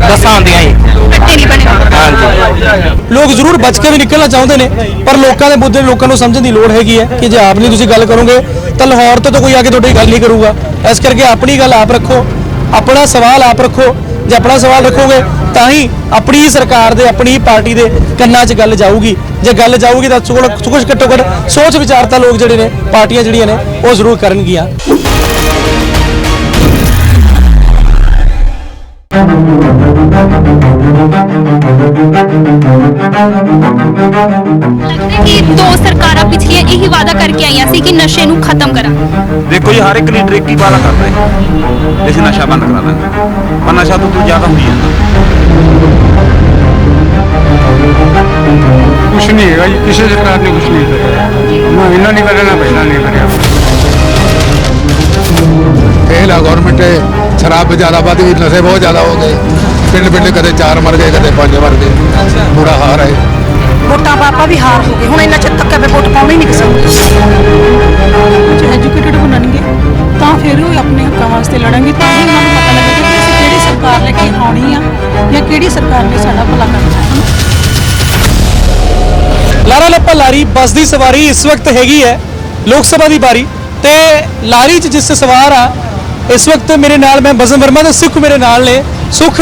ਬੱਸਾਂ ਆਉਂਦੀਆਂ ਜੀ। ਕੱਟੇ ਨਹੀਂ ਬਣੇ ਲੋਕ ਜ਼ਰੂਰ ਬਚ ਕੇ ਵੀ ਨਿਕਲਣਾ ਚਾਹੁੰਦੇ ਨੇ ਪਰ ਲੋਕਾਂ ਦੇ ਮੁੱਦੇ ਲੋਕਾਂ ਨੂੰ ਸਮਝਣ ਦੀ ਲੋੜ ਹੈਗੀ ਹੈ ਕਿ ਜੇ ਆਪ ਨਹੀਂ ਤੁਸੀਂ ਗੱਲ ਕਰੋਗੇ ਤਾਂ ਲਾਹੌਰ ਤੋਂ ਤਾਂ ਕੋਈ ਆ ਕੇ ਤੁਹਾਡੀ ਗੱਲ ਨਹੀਂ ਕਰੂਗਾ। ਇਸ ਕਰਕੇ ਆਪਣੀ ਗੱਲ ਆਪ ਰੱਖੋ ਆਪਣਾ ਸਵਾਲ ਆਪ ਰੱਖੋ ਜੇ ਆਪਣਾ ਸਵਾਲ ਰੱਖੋਗੇ, ਤਾਂ ਹੀ ਆਪਣੀ ਸਰਕਾਰ ਦੇ, ਆਪਣੀ ਹੀ ਪਾਰਟੀ ਦੇ ਕੰਨਾਂ 'ਚ ਗੱਲ ਜਾਊਗੀ। ਜੇ ਗੱਲ ਜਾਊਗੀ ਤਾਂ ਕੁਝ ਕੁਝ ਘੱਟੋ ਘੱਟ ਸੋਚ ਵਿਚਾਰ ਤਾਂ ਲੋਕ ਜਿਹੜੇ ਨੇ, ਪਾਰਟੀਆਂ ਜਿਹੜੀਆਂ ਨੇ, ਉਹ ਜ਼ਰੂਰ ਕਰਨਗੀਆਂ। ਲੱਗਦਾ ਕਿ ਦੋ ਸਰਕਾਰਾਂ ਪਿਛਲੀਆਂ ਇਹੀ ਵਾਅਦਾ ਕਰਕੇ ਆਈਆਂ ਸੀ ਕਿ ਨਸ਼ੇ ਨੂੰ ਖਤਮ ਕਰਾਂ। ਦੇਖੋ ਜੀ ਹਰ ਇੱਕ ਲੀਡਰ ਇੱਕ ਹੀ ਵਾਅਦਾ ਕਰਦਾ ਹੈ। ਅਸੀਂ ਨਸ਼ਾ ਬੰਦ ਕਰਾ ਦਾਂਗੇ ਪਰ ਨਸ਼ਾ ਤੋਂ ਜ਼ਿਆਦਾ ਹੋਈ ਜਾਂਦਾ। ਕੁਛ ਨਹੀਂ ਹੈਗਾ ਜੀ ਕਿਸੇ ਸਰਕਾਰ ਨੇ ਕੁਝ ਨਹੀਂ ਕਰਿਆ ਨਾ ਇਹਨਾਂ ਨੇ ਕਰਿਆ ਨਾ ਪਹਿਲਾਂ ਨੇ ਕਰਿਆ। ਫੇਲ ਆ ਗਵਰਨਮੈਂਟ ਸ਼ਰਾਬ ਵੀ ਜ਼ਿਆਦਾ ਵੱਧ ਗਈ ਨਸ਼ੇ ਬਹੁਤ ਜ਼ਿਆਦਾ ਹੋ ਗਏ। ਪਿੰਡ ਪਿੰਡ ਕਦੇ ਚਾਰ ਮਰ ਗਏ ਕਦੇ ਪੰਜ ਮਰ ਗਏ। ਬੁਰਾ ਹਾਲ ਹੈ। ਵੋਟਾਂ ਪਾਪਾ ਵੀ ਹਾਰ ਹੋ ਗਏ। ਹੁਣ ਇੰਨਾ ਚਿਰ ਤੱਕ ਐਵੇਂ ਵੋਟ ਪਾਉਣੀ ਨਹੀਂ ਕਿਸੇ ਨੂੰ ਜੇ ਐਜੂਕੇਟਡ ਬਣਨਗੇ ਤਾਂ ਫਿਰ ਉਹ ਆਪਣੇ ਹੱਕਾਂ ਵਾਸਤੇ ਲੜਨਗੇ ਤਾਂ ਹੀ ਉਹਨਾਂ ਨੂੰ ਪਤਾ ਲੱਗੇਗਾ ਕਿ ਅਸੀਂ ਕਿਹੜੀ ਸਰਕਾਰ ਲੈ ਕੇ ਆਉਣੀ ਆ ਜਾਂ ਕਿਹੜੀ ਸਰਕਾਰ ਨੇ ਸਾਡਾ ਭਲਾ ਕਰਨਾ ਹੈ। ਲਾਰਾ ਲੱਪਾ ਲਾਰੀ ਬੱਸ ਦੀ ਸਵਾਰੀ ਇਸ ਵਕਤ ਹੈਗੀ ਹੈ ਲੋਕ ਸਭਾ ਦੀ ਬਾਰੀ। ਤੇ ਲਾਰੀ 'ਚ ਜਿਸ ਸਵਾਰ ਆ ਇਸ ਵਕਤ ਮੇਰੇ ਨਾਲ ਮੈਂ ਬਜ਼ਮ ਵਰਮਾ ਤੇ ਸੁਖ ਮੇਰੇ ਨਾਲ ਨੇ। ਸੁਖ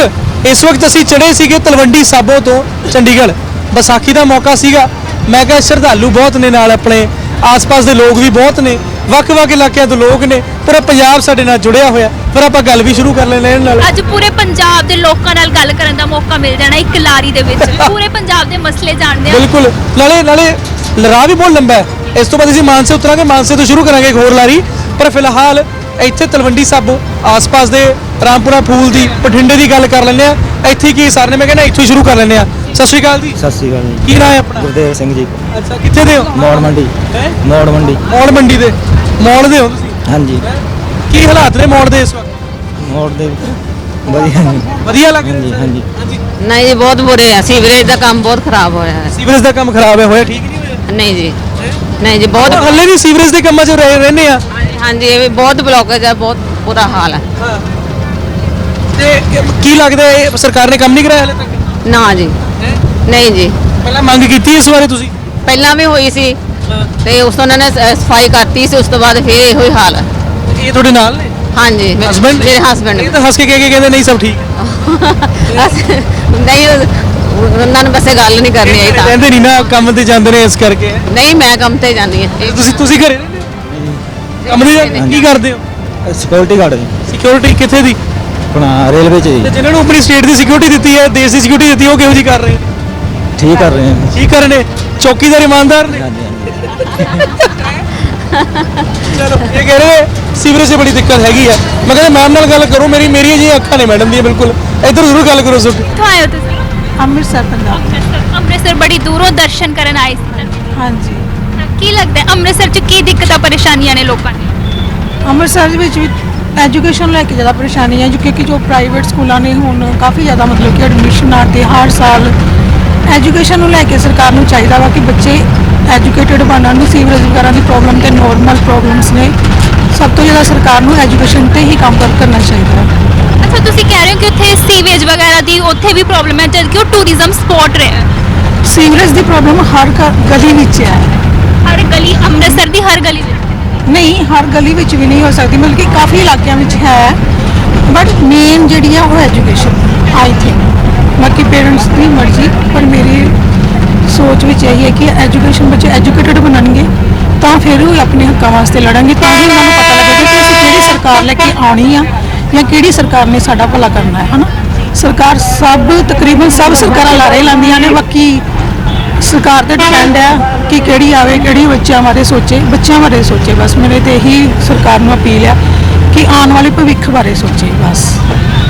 ਇਸ ਵਕਤ ਅਸੀਂ ਚੜੇ ਸੀਗੇ ਤਲਵੰਡੀ ਸਾਬੋ ਤੋਂ ਚੰਡੀਗੜ੍ਹ। ਵਿਸਾਖੀ ਦਾ ਮੌਕਾ ਸੀਗਾ। ਮੈਂ ਕਿਹਾ ਸ਼ਰਧਾਲੂ ਬਹੁਤ ਨੇ ਨਾਲ ਆਪਣੇ ਆਸ-ਪਾਸ ਦੇ ਲੋਕ ਵੀ ਬਹੁਤ ਨੇ। ਵੱਖ-ਵੱਖ ਇਲਾਕਿਆਂ ਤੋਂ ਲੋਕ ਨੇ ਪੂਰਾ ਪੰਜਾਬ ਸਾਡੇ ਨਾਲ ਜੁੜਿਆ ਹੋਇਆ। ਫਿਰ ਆਪਾਂ ਗੱਲ ਵੀ ਸ਼ੁਰੂ ਕਰ ਲੈਣੇ ਇਹਨਾਂ ਨਾਲ। ਅੱਜ ਪੂਰੇ ਪੰਜਾਬ ਦੇ ਲੋਕਾਂ ਨਾਲ ਗੱਲ ਕਰਨ ਦਾ ਮੌਕਾ ਮਿਲ ਜਾਣਾ ਇੱਕ ਲਾਰੀ ਦੇ ਵਿੱਚ। ਪੂਰੇ ਪੰਜਾਬ ਦੇ ਮਸਲੇ ਜਾਣਦੇ ਆ ਬਿਲਕੁਲ। ਨਾਲੇ ਨਾਲੇ ਰਾਹ ਵੀ ਬਹੁਤ ਲੰਬਾ ਹੈ। ਇਸ ਤੋਂ ਬਾਅਦ ਅਸੀਂ ਮਾਨਸੇ ਉਤਰਾਂਗੇ। ਮਾਨਸੇ ਤੋਂ ਸ਼ੁਰੂ ਕਰਾਂਗੇ ਇੱਕ ਹੋਰ ਲਾਰੀ। ਪਰ ਫਿਲਹਾਲ ਇੱਥੇ ਤਲਵੰਡੀ ਸਾਬੋ ਆਸ-ਪਾਸ ਦੇ ਰਾਮਪੁਰਾ ਫੂਲ ਦੀ ਬਠਿੰਡੇ ਦੀ ਗੱਲ ਕਰ ਲੈਂਦੇ ਆ। ਇੱਥੇ ਕੀ ਸਰ ਨੇ ਮੈਂ ਕਹਿੰਦਾ ਇੱਥੋਂ ਹੀ ਸ਼ੁਰੂ ਕਰ ਲੈਂਦੇ ਆ। ਸਤਿ ਸ਼੍ਰੀ ਅਕਾਲ ਜੀ। ਸਤਿ ਸ੍ਰੀ ਅਕਾਲ ਜੀ। ਕੀ ਨਾਮ ਹੈ ਆਪਣਾ? ਗੁਰਦੇਵ ਸਿੰਘ ਜੀ। ਅੱਛਾ ਕਿੱਥੇ ਦੇ ਹੋ? ਮੌੜ ਮੰਡੀ। ਹੈਂ? ਮੌੜ ਮੰਡੀ। ਮੌੜ ਮੰਡੀ ਦੇ। ਮੌੜ ਦੇ ਹੋ ਤੁਸੀਂ? ਹਾਂਜੀ। ਕੀ ਹਾਲਾਤ ਨੇ ਮੌੜ ਦੇ ਇਸ ਵਕਤ? ਮੌੜ ਦੇ ਵਧੀਆ ਜੀ ਵਧੀਆ ਲੱਗ ਹਾਂਜੀ ਰਿਹਾ ਹਾਂਜੀ। ਨਹੀਂ ਜੀ ਬਹੁਤ ਬੁਰੇ ਆ। ਸੀਵਰੇਜ ਦਾ ਕੰਮ ਬਹੁਤ ਖਰਾਬ ਹੋਇਆ ਹੈ। ਸੀਵਰੇਜ ਦਾ ਕੰਮ ਖਰਾਬ ਹੈ ਹੋਇਆ ਠੀਕ ਨਹੀਂ ਹੋਇਆ? ਨਹੀਂ ਜੀ। ਨਹੀਂ ਜੀ ਬਹੁਤ ਬਹੁਤ ਹੱਲੇ ਵੀ ਸੀਵਰੇਜ ਦੇ ਕੰਮਾਂ 'ਚ ਰਹਿ ਰਹਿੰਦੇ ਆ। ਹਾਂਜੀ ਇਹ ਬਹੁਤ ਬਲੌਕੇਜ ਹੈ ਬਹੁਤ ਬੁਰਾ ਹਾਲ ਹੈ। ਤੇ ਕੀ ਲੱਗਦਾ ਹੈ ਇਹ ਸਰਕਾਰ ਨੇ ਕੰਮ ਨਹੀਂ ਕਰਾਇਆ ਹਲੇ ਤੱਕ? ਨਾ ਜੀ। ਨਹੀਂ ਜੀ। ਪਹਿਲਾਂ ਮੰਗ ਕੀਤੀ ਇਸ ਬਾਰੇ ਤੁਸੀਂ? ਪਹਿਲਾਂ ਵੀ ਹੋਈ ਸੀ। ਤੇ ਉਸ ਤੋਂ ਉਹਨਾਂ ਨੇ ਸ- ਸਫ਼ਾਈ ਕਰਤੀ ਸੀ ਉਸ ਤੋਂ ਬਾਅਦ ਫਿਰ ਇਹੋ ਹੀ ਹਾਲ ਹੈ ਇਹ ਤੁਹਾਡੇ ਨਾਲ ਨੇ? ਹਾਂਜੀ ਮੇ- ਹਸਬੰਡ ਮੇਰੇ ਹਸਬੰਡ ਇਹ ਤਾਂ ਹੱਸ ਕੇ ਕਹਿ ਕੇ ਕਹਿੰਦੇ ਨਹੀਂ ਸਭ ਠੀਕ। ਹੈ। ਨਹੀਂ ਉਹ- ਉਹਨਾਂ ਨੂੰ ਬਸੇ ਗੱਲ ਨਹੀਂ ਕਰਨੀ ਆਈ ਤਾਂ। ਰਹਿੰਦੇ ਨਹੀਂ ਨਾ ਕੰਮ ਤੇ ਜਾਂਦੇ ਨੇ ਇਸ ਕਰਕੇ। ਨਹੀਂ ਮੈਂ ਕੰਮ ਤੇ ਜਾਂਦੀ ਹਾਂ। ਤੁਸੀਂ ਤੁਸੀਂ ਘਰੇ ਜਾਂਦੇ ਕੀ ਕਰਦੇ ਹੋ? ਸਿਕਿਉਰਿਟੀ ਗਾਰਡ ਜੀ। ਸਿਕਿਉਰਿਟੀ ਕਿੱਥੇ ਦੀ? ਆਪਣਾ ਰੇਲਵੇ ਚ ਤੇ ਜੀ ਜਿਨ੍ਹਾਂ ਨੂੰ ਆਪਣੀ ਸਟੇਟ ਦੀ ਸਿਕਿਉਰਿਟੀ ਦਿੱਤੀ ਹੈ ਦੇਸ਼ ਦੀ ਸਿਕਿਉਰਿਟੀ ਦਿੱਤੀ ਹੈ, ਉਹ ਕਿਹੋ ਜੀ ਕਰ ਰਹੇ ਨੇ? ਠੀਕ ਕਰ ਰਹੇ ਹਾਂ ਕੀ ਕਰ ਰਹੇ ਨੇ? ਚੌਕੀਦਾਰ ਇਮਾਨਦਾਰ ਨੇ? ਹਾਂਜੀ ਹਾਂਜੀ। ਚਲੋ ਇਹ ਕਹਿ ਰਹੇ ਸੀਵਰੇਜ 'ਚ ਬੜੀ ਦਿੱਕਤ ਹੈਗੀ ਹੈ। ਮੈਂ ਕਹਿੰਦਾ ਮੈਮ ਨਾਲ ਗੱਲ ਕਰੋ ਮੇਰੀ ਮੇਰੀਆਂ ਜੀ ਅੱਖਾਂ ਨੇ ਮੈਡਮ ਦੀਆਂ ਬਿਲਕੁਲ। ਇੱਧਰ ਜ਼ਰੂਰ ਗੱਲ ਕਰੋ ਸੁਖ ਕਿੱਥੋਂ ਆਏ ਹੋ ਤੁਸੀਂ? ਅੰਮ੍ਰਿਤਸਰ ਪੰਜਾਬ। ਅੰਮ੍ਰਿਤਸਰ ਅੰਮ੍ਰਿਤਸਰ ਬੜੀ ਦੂਰੋਂ ਦਰਸ਼ਨ ਕਰਨ ਆਏ ਸੀ। ਹਾਂਜੀ। ਕੀ ਲੱਗਦਾ ਹੈ? ਅੰਮ੍ਰਿਤਸਰ 'ਚ ਕੀ ਦਿੱਕਤਾਂ ਪਰੇਸ਼ਾਨੀਆਂ ਨੇ ਲੋਕਾਂ ਨੂੰ? ਅੰਮ੍ਰਿਤਸਰ ਦੇ ਵਿੱਚ ਵੀ ਐਜੂਕੇਸ਼ਨ ਲੈ ਕੇ ਜ਼ਿਆਦਾ ਪਰੇਸ਼ਾਨੀ ਹੈ ਜੋ ਕਿਉਂਕਿ ਜੋ ਪ੍ਰਾਈਵੇਟ ਸਕੂਲਾਂ ਨੇ ਹੁਣ ਕਾਫੀ ਜ਼ਿਆਦਾ ਮਤਲਬ ਕਿ ਐਡਮਿਸ਼ਨ ਆਤੇ ਹਰ ਸਾਲ ਐਜੂਕੇਸ਼ਨ ਨੂੰ ਲੈ ਕੇ ਸਰਕਾਰ ਨੂੰ ਚਾਹੀਦਾ ਵਾ ਕਿ ਬੱਚੇ ਐਜੂਕੇਟਿਡ ਬਣਨ ਨੂੰ ਸੀਵਰੇਜ ਵਗੈਰਾ ਦੀ ਪ੍ਰੋਬਲਮ ਤੇ ਨੋਰਮਲ ਪ੍ਰੋਬਲਮਸ ਨੇ। ਸਭ ਤੋਂ ਜ਼ਿਆਦਾ ਸਰਕਾਰ ਨੂੰ ਐਜੂਕੇਸ਼ਨ ਤੇ ਹੀ ਕੰਮ ਕਰ- ਕਰਨਾ ਚਾਹੀਦਾ ਹੈ ਅੱਛਾ ਤੁਸੀਂ ਕਹਿ ਰਹੇ ਹੋ ਕਿ ਉੱਥੇ ਸੀਵੇਜ ਵਗੈਰਾ ਦੀ ਉੱਥੇ ਵੀ ਪ੍ਰੋਬਲਮ ਹੈ ਜਦ ਕਿ ਉਹ ਟੂਰਿਜ਼ਮ ਸਪੌਟ ਰਿਹਾ ਹੈ। ਸੀਵਰੇਜ ਦੀ ਪ੍ਰੋਬਲਮ ਹਰ ਘਰ- ਗਲੀ ਵਿੱਚ ਹੈ। ਹਰ ਗਲੀ ਅੰਮ੍ਰਿਤਸਰ ਦੀ ਹਰ ਗਲੀ ਵਿੱਚ? ਨਹੀਂ, ਹਰ ਗਲੀ ਵਿੱਚ ਵੀ ਨਹੀਂ ਹੋ ਸਕਦੀ, ਮਤਲਬ ਕਿ ਕਾਫੀ ਇਲਾਕਿਆਂ ਵਿੱਚ ਹੈ। ਬਟ ਮੇਨ ਜਿਹੜੀ ਆ ਉਹ ਐਜੂਕੇਸ਼ਨ ਆਈ ਥਿੰਕ ਬਾਕੀ ਪੇਰੈਂਟਸ ਦੀ ਮਰਜ਼ੀ, ਪਰ ਮੇਰੀ ਸੋਚ ਵਿੱਚ ਇਹੀ ਹੈ ਕਿ ਐਜੂਕੇਸ਼ਨ ਬੱਚੇ ਐਜੂਕੇਟਡ ਬਣਨਗੇ, ਤਾਂ ਫਿਰ ਉਹ ਆਪਣੇ ਹੱਕਾਂ ਵਾਸਤੇ ਲੜਨਗੇ, ਤਾਂ ਹੀ ਉਹਨਾਂ ਨੂੰ ਪਤਾ ਲੱਗੇਗਾ ਕਿ ਅਸੀਂ ਕਿਹੜੀ ਸਰਕਾਰ ਲੈ ਕੇ ਆਉਣੀ ਆ, ਜਾਂ ਕਿਹੜੀ ਸਰਕਾਰ ਨੇ ਸਾਡਾ ਭਲਾ ਕਰਨਾ ਹੈ, ਹਨਾ? ਸਰਕਾਰ ਸਭ, ਤਕਰੀਬਨ ਸਭ ਸਰਕਾਰਾਂ ਲਾਰੇ ਲਾਉਂਦੀਆਂ ਨੇ, ਬਾਕੀ ਸਰਕਾਰ ਤੇ ਡਿਪੈਂਡ ਹੈ ਕਿ ਕਿਹੜੀ ਆਵੇ ਕਿਹੜੀ ਬੱਚਿਆਂ ਬਾਰੇ ਸੋਚੇ ਬੱਚਿਆਂ ਬਾਰੇ ਸੋਚੇ ਬਸ ਮੇਰੇ ਤੇ ਇਹੀ ਸਰਕਾਰ ਨੂੰ ਅਪੀਲ ਹੈ ਕਿ ਆਉਣ ਵਾਲੇ ਭਵਿੱਖ ਬਾਰੇ ਸੋਚੇ ਬਸ।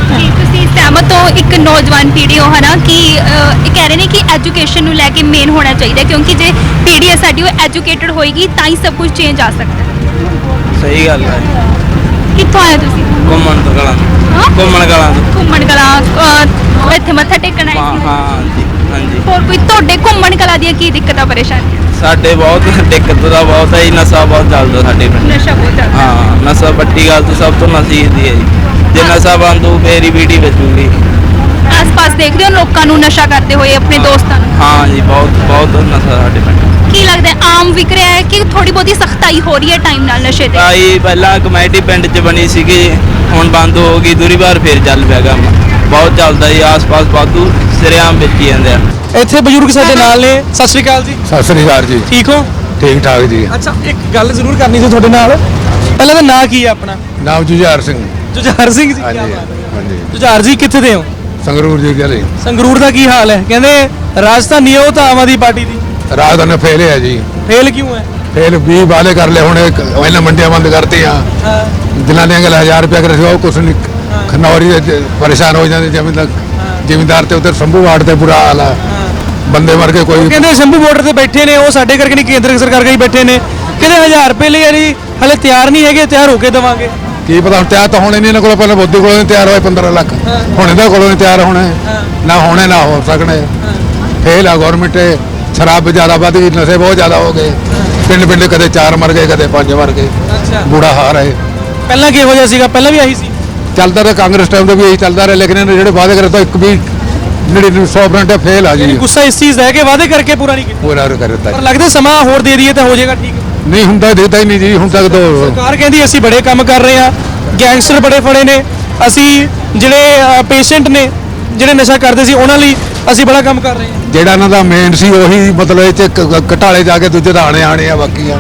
ਕੀ ਤੁਸੀਂ ਸਹਿਮਤ ਹੋ ਇੱਕ ਨੌਜਵਾਨ ਪੀੜ੍ਹੀ ਹੋ ਹਨਾ ਕਿ ਅਹ, ਇਹ ਕਹਿ ਰਹੇ ਨੇ ਕਿ ਐਜੂਕੇਸ਼ਨ ਨੂੰ ਲੈ ਕੇ ਮੇਨ ਹੋਣਾ ਚਾਹੀਦਾ ਹੈ, ਕਿਉਂਕਿ ਜੇ ਪੀੜ੍ਹੀ ਹੈ ਸਾਡੀ ਉਹ ਐਜੂਕੇਟਡ ਹੋਏਗੀ ਤਾਂ ਹੀ ਸਭ ਕੁਝ ਚੇਂਜ ਆ ਸਕਦਾ। ਹੈ ਸਹੀ ਗੱਲ ਹੈ ਕਿੱਥੋਂ ਆਏ ਤੁਸੀਂ? ਘੁੰਮਣ ਤੋਂ ਗਲਾਂ ਹਾਂ? ਘੁੰਮਣ ਗਲਾਂ ਤੋਂ। ਘੁੰਮਣ ਕਲਾ ਇੱਥੇ ਮੱਥਾ ਟੇਕਣ ਆਏ ਸੀ। ਹਾਂਜੀ ਹਾਂਜੀ। ਹੋਰ ਕੋਈ ਤੁਹਾਡੇ ਘੁੰਮਣ ਕਲਾ ਦੀਆਂ ਕੀ ਦਿੱਕਤਾਂ ਪਰੇਸ਼ਾਨੀਆਂ? ਸਾਡੇ ਬਹੁਤ ਦਿੱਕਤ ਦਾ ਬਹੁਤ ਹੈ ਜੀ ਨਸ਼ਾ ਬਹੁਤ ਚੱਲਦਾ ਸਾਡੇ ਪਿੰਡ। ਨਸ਼ਾ ਬਹੁਤ ਜ਼ਿਆਦਾ ਹਾਂ ਨਸ਼ਾ ਵੱਡੀ ਗੱਲ ਤਾਂ ਸਭ ਤੋਂ ਨਸੀਬ ਦੀ ਹੈ ਜੀ। ਜੇ ਨਸ਼ਾ ਬੰਦ ਫੇਰ ਹੀ ਬੀੜੀ ਬਚੂਗੀ। ਆਸ-ਪਾਸ ਦੇਖਦੇ ਹੋ ਲੋਕਾਂ ਨੂੰ ਨਸ਼ਾ ਕਰਦੇ ਹੋਏ ਆਪਣੇ ਦੋਸਤਾਂ ਨੂੰ? ਹਾਂ ਜੀ ਬਹੁਤ ਬਹੁਤ ਨਸ਼ਾ ਸਾਡੇ ਪਿੰਡ। ਕੀ ਲੱਗਦਾ ਹੈ, ਆਮ ਵਿਕ ਰਿਹਾ ਹੈ ਕਿ ਥੋੜੀ ਬਹੁਤੀ ਸਖਤਾਈ ਹੋ ਰਹੀ ਹੈ ਟਾਈਮ ਨਾਲ ਨਸ਼ੇ ਤੇ? ਆਈ ਪਹਿਲਾਂ ਕਮੇਟੀ ਪਿੰਡ 'ਚ ਬਣੀ ਸੀਗੀ ਹੁਣ ਬੰਦ ਹੋ ਗਈ ਦੂਰੀ ਵਾਰ ਫੇਰ ਚੱਲ ਪਿਆ ਕੰਮ। ਬਹੁਤ ਚੱਲਦਾ ਜੀ ਆਸ-ਪਾਸ ਵਾਧੂ ਸਿਰਿਆਮ ਵੇਚੀ ਜਾਂਦੇ ਆ। ਇੱਥੇ ਬਜ਼ੁਰਗ ਸਾਡੇ ਨਾਲ ਨੇ ਸਤਿ ਸ਼੍ਰੀ ਅਕਾਲ ਜੀ। ਸਤਿ ਸ੍ਰੀ ਅਕਾਲ ਜੀ। ਠੀਕ ਹੋ? ਠੀਕ ਠਾਕ ਜੀ। ਅੱਛਾ ਇੱਕ ਗੱਲ ਜ਼ਰੂਰ ਕਰਨੀ ਸੀ ਤੁਹਾਡੇ ਨਾਲ। ਪਹਿਲਾਂ ਤਾਂ ਨਾਂ ਕੀ ਹੈ ਆਪਣਾ? ਨਾਮ ਜੁਝਾਰ ਸਿੰਘ। ਜੁਝਾਰ ਸਿੰਘ ਜੀ ਕਿਆ ਬਾਤ ਹੈ। ਹਾਂਜੀ। ਜੁਝਾਰ ਜੀ ਕਿੱਥੇ ਦੇ ਹੋ? ਸੰਗਰੂਰ ਜੀ ਗਲੇ ਸੰਗਰੂਰ ਦਾ ਕੀ ਹਾਲ ਹੈ? ਕਹਿੰਦੇ ਰਾਜਧਾਨੀ ਹੈ ਉਹ ਤਾਂ ਆਮ ਆਦਮੀ ਪਾਰਟੀ ਦੀ। ਰਾਤ ਨੇ ਫੇਲ ਹੈ ਜੀ। ਫੇਲ ਕਿਉਂ ਹੈ? ਫੇਲ 20 ਵਾਲੇ ਕਰ ਲਏ ਹੁਣ ਇੱਕ ਇਹਨਾਂ ਮੰਡੀਆਂ ਬੰਦ ਕਰਤੀਆਂ। ਜਿਨ੍ਹਾਂ ਨੇ ਅਗਲ 1000 ਰੁਪਏ ਕਰ ਉਹ ਕੁਛ ਨਹੀਂ ਖਨੌਰੀ ਦੇ ਪਰੇਸ਼ਾਨ ਹੋ ਜਾਂਦੇ ਜ਼ਮੀਨਦਾਰ ਜ਼ਿਮੀਂਦਾਰ ਤੇ ਉਧਰ ਸੰਭੂ ਵਾਰਡ ਤੇ ਬੁਰਾ ਹਾਲ ਆ। ਬੰਦੇ ਵਰਗੇ ਕੋਈ ਕਹਿੰਦੇ ਸ਼ੰਭੂ ਬਾਰਡਰ ਤੇ ਬੈਠੇ ਨੇ ਉਹ ਸਾਡੇ ਕਰਕੇ ਨਹੀਂ ਕੇਂਦਰ ਸਰਕਾਰ ਕਰਕੇ ਬੈਠੇ ਨੇ। ਕਹਿੰਦੇ 1000 ਰੁਪਏ ਲਈ ਯਾਨੀ ਹਲੇ ਤਿਆਰ ਨਹੀਂ ਹੈਗੇ ਤਿਆਰ ਹੋ ਕੇ ਦੇਵਾਂਗੇ। ਕੀ ਪਤਾ ਹੁਣ ਤਿਆਰ ਤਾਂ ਹੋਣੇ ਨਹੀਂ ਇਹਨਾਂ ਕੋਲ ਪਹਿਲਾਂ ਮੋਦੀ ਕੋਲੋਂ ਨਹੀਂ ਤਿਆਰ ਹੋਏ 15 ਲੱਖ। ਹੁਣ ਇਹਦੇ ਕੋਲੋਂ ਨਹੀਂ ਤਿਆਰ ਹੋਣੇ। ਨਾ ਹੋਣੇ ਨਾ ਹੋ ਸਕਣੇ। ਫੇਲ ਆ ਗਵਰਨਮੈਂਟ ਸ਼ਰਾਬ ਜ਼ਿਆਦਾ ਵੱਧ ਗਈ ਨਸ਼ੇ ਬਹੁਤ ਜ਼ਿਆਦਾ ਹੋ ਗਏ। ਪਿੰਡ ਪਿੰਡ ਕਦੇ ਚਾਰ ਮਰ ਗਏ ਕਦੇ ਪੰਜ ਮਰ ਗਏ। ਬੁਰਾ ਹਾਲ ਹੈ ਪਹਿਲਾਂ ਕਿਹੋ ਜਿਹਾ ਸੀਗਾ? ਪਹਿਲਾਂ ਵੀ ਆਹੀ ਸੀ। ਚੱਲਦਾ ਰਿਹਾ ਕਾਂਗਰਸ ਟਾਈਮ ਤੇ ਵੀ ਇਹੀ ਚੱਲਦਾ ਰਿਹਾ ਲੇਕਿਨ ਇਹਨੇ ਜਿਹੜੇ ਵਾਅਦੇ ਕਰੇ ਤਾਂ ਇੱਕ ਵੀ 99% ਫੇਲ ਆ ਜੀ। ਗੁੱਸਾ ਇਸ ਚੀਜ਼ ਦਾ ਹੈ ਕਿ ਵਾਅਦੇ ਕਰਕੇ ਪੂਰਾ ਨਹੀਂ ਕੀਤਾ? ਪੂਰਾ ਕਰ ਦਿੱਤਾ ਪਰ। ਲੱਗਦਾ ਸਮਾਂ ਹੋਰ ਦੇ ਦਈਏ ਤਾਂ ਹੋ ਜਾਏਗਾ ਠੀਕ ਨਹੀਂ ਹੁੰਦਾ ਦੇਤਾ ਹੀ ਨਹੀਂ ਜੀ ਹੁਣ ਤੱਕ ਤਾਂ ਸਰਕਾਰ ਕਹਿੰਦੀ ਅਸੀਂ ਬੜੇ ਕੰਮ ਕਰ ਰਹੇ ਹਾਂ ਗੈਂਗਸਟਰ ਬੜੇ ਫੜੇ ਨੇ ਅਸੀਂ ਜਿਹੜੇ ਪੇਸ਼ੈਂਟ ਨੇ ਜਿਹੜੇ ਨਸ਼ਾ ਕਰਦੇ ਸੀ ਉਹਨਾਂ ਲਈ ਅਸੀਂ ਬੜਾ ਕੰਮ ਕਰ ਰਹੇ ਹਾਂ। ਜਿਹੜਾ ਇਹਨਾਂ ਦਾ ਮੇਨ ਸੀ ਉਹੀ ਮਤਲਬ ਇਹ ਚ ਕ- ਘਟਾਲੇ ਜਾ ਕੇ ਦੂਜੇ ਦਾ ਆਣੇ ਆ ਬਾਕੀ ਆ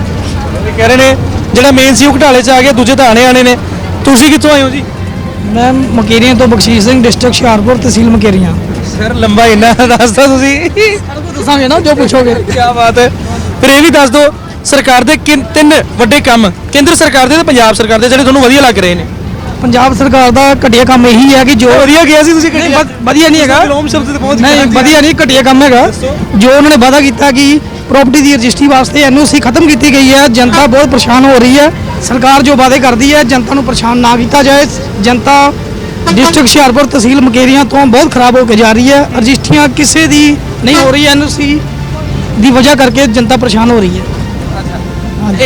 ਇਹ ਕਹਿ ਰਹੇ ਨੇ ਜਿਹੜਾ ਮੇਨ ਸੀ ਉਹ ਘਟਾਲੇ ਚ ਆ ਗਿਆ ਦੂਜੇ ਤਾਂ ਆਣੇ ਆਣੇ ਨੇ। ਤੁਸੀਂ ਕਿੱਥੋਂ ਆਏ ਹੋ ਜੀ? ਮੈਂ ਮਕੇਰੀਆਂ ਤੋਂ ਬਖਸ਼ੀਸ਼ ਸਿੰਘ ਡਿਸਟ੍ਰਿਕਟ ਹੁਸ਼ਿਆਰਪੁਰ ਤਹਿਸੀਲ ਮਕੇਰੀਆਂ। ਸਰ ਲੰਬਾ ਇੰਨਾ ਦੱਸਦਾ ਤੁਸੀਂ? ਦੱਸਾਂਗੇ ਨਾ ਜੋ ਪੁੱਛੋਗੇ। ਕੀ ਬਾਤ ਹੈ। ਫਿਰ ਇਹ ਵੀ ਦੱਸ ਦਿਓ ਸਰਕਾਰ ਦੇ ਕਿੰਨ- ਤਿੰਨ ਵੱਡੇ ਕੰਮ ਕੇਂਦਰ ਸਰਕਾਰ ਦੇ ਤੇ ਪੰਜਾਬ ਸਰਕਾਰ ਦੇ ਜਿਹੜੇ ਤੁਹਾਨੂੰ ਵਧੀਆ ਲੱਗ ਰਹੇ ਨੇ? ਪੰਜਾਬ ਸਰਕਾਰ ਦਾ ਘਟੀਆ ਕੰਮ ਇਹੀ ਹੈ ਕਿ ਜੋ ਵਧੀਆ ਗਿਆ ਸੀ ਤੁਸੀਂ ਘਟੀਆ? ਵਧ- ਵਧੀਆ ਨਹੀਂ ਹੈਗਾ। ਵਿਲੋਮ ਸ਼ਬਦ ਤੇ ਪਹੁੰਚ ਨਹੀਂ। ਵਧੀਆ ਨਹੀਂ ਘਟੀਆ ਕੰਮ ਹੈਗਾ। ਜੋ ਉਹਨਾਂ ਨੇ ਵਾਅਦਾ ਕੀਤਾ ਕਿ ਪ੍ਰਾਪਰਟੀ ਦੀ ਰਜਿਸਟਰੀ ਵਾਸਤੇ ਐਨਓਸੀ ਖਤਮ ਕੀਤੀ ਗਈ ਹੈ ਜਨਤਾ ਬਹੁਤ ਪਰੇਸ਼ਾਨ ਹੋ ਰਹੀ ਹੈ। ਸਰਕਾਰ ਜੋ ਵਾਅਦੇ ਕਰਦੀ ਹੈ ਜਨਤਾ ਨੂੰ ਪਰੇਸ਼ਾਨ ਨਾ ਕੀਤਾ ਜਾਏ। ਜਨਤਾ ਡਿਸਟ੍ਰਿਕਟ ਹੁਸ਼ਿਆਰਪੁਰ ਤਹਿਸੀਲ ਮਕੇਰੀਆਂ ਤੋਂ ਬਹੁਤ ਖਰਾਬ ਹੋ ਕੇ ਜਾ ਰਹੀ ਹੈ। ਰਜਿਸਟਰੀਆਂ ਕਿਸੇ ਦੀ ਨਹੀਂ ਹੋ ਰਹੀ ਐਨਓਸੀ ਦੀ ਵਜ੍ਹਾ ਕਰਕੇ ਜਨਤਾ ਪਰੇਸ਼ਾਨ ਹੋ ਰਹੀ ਹੈ।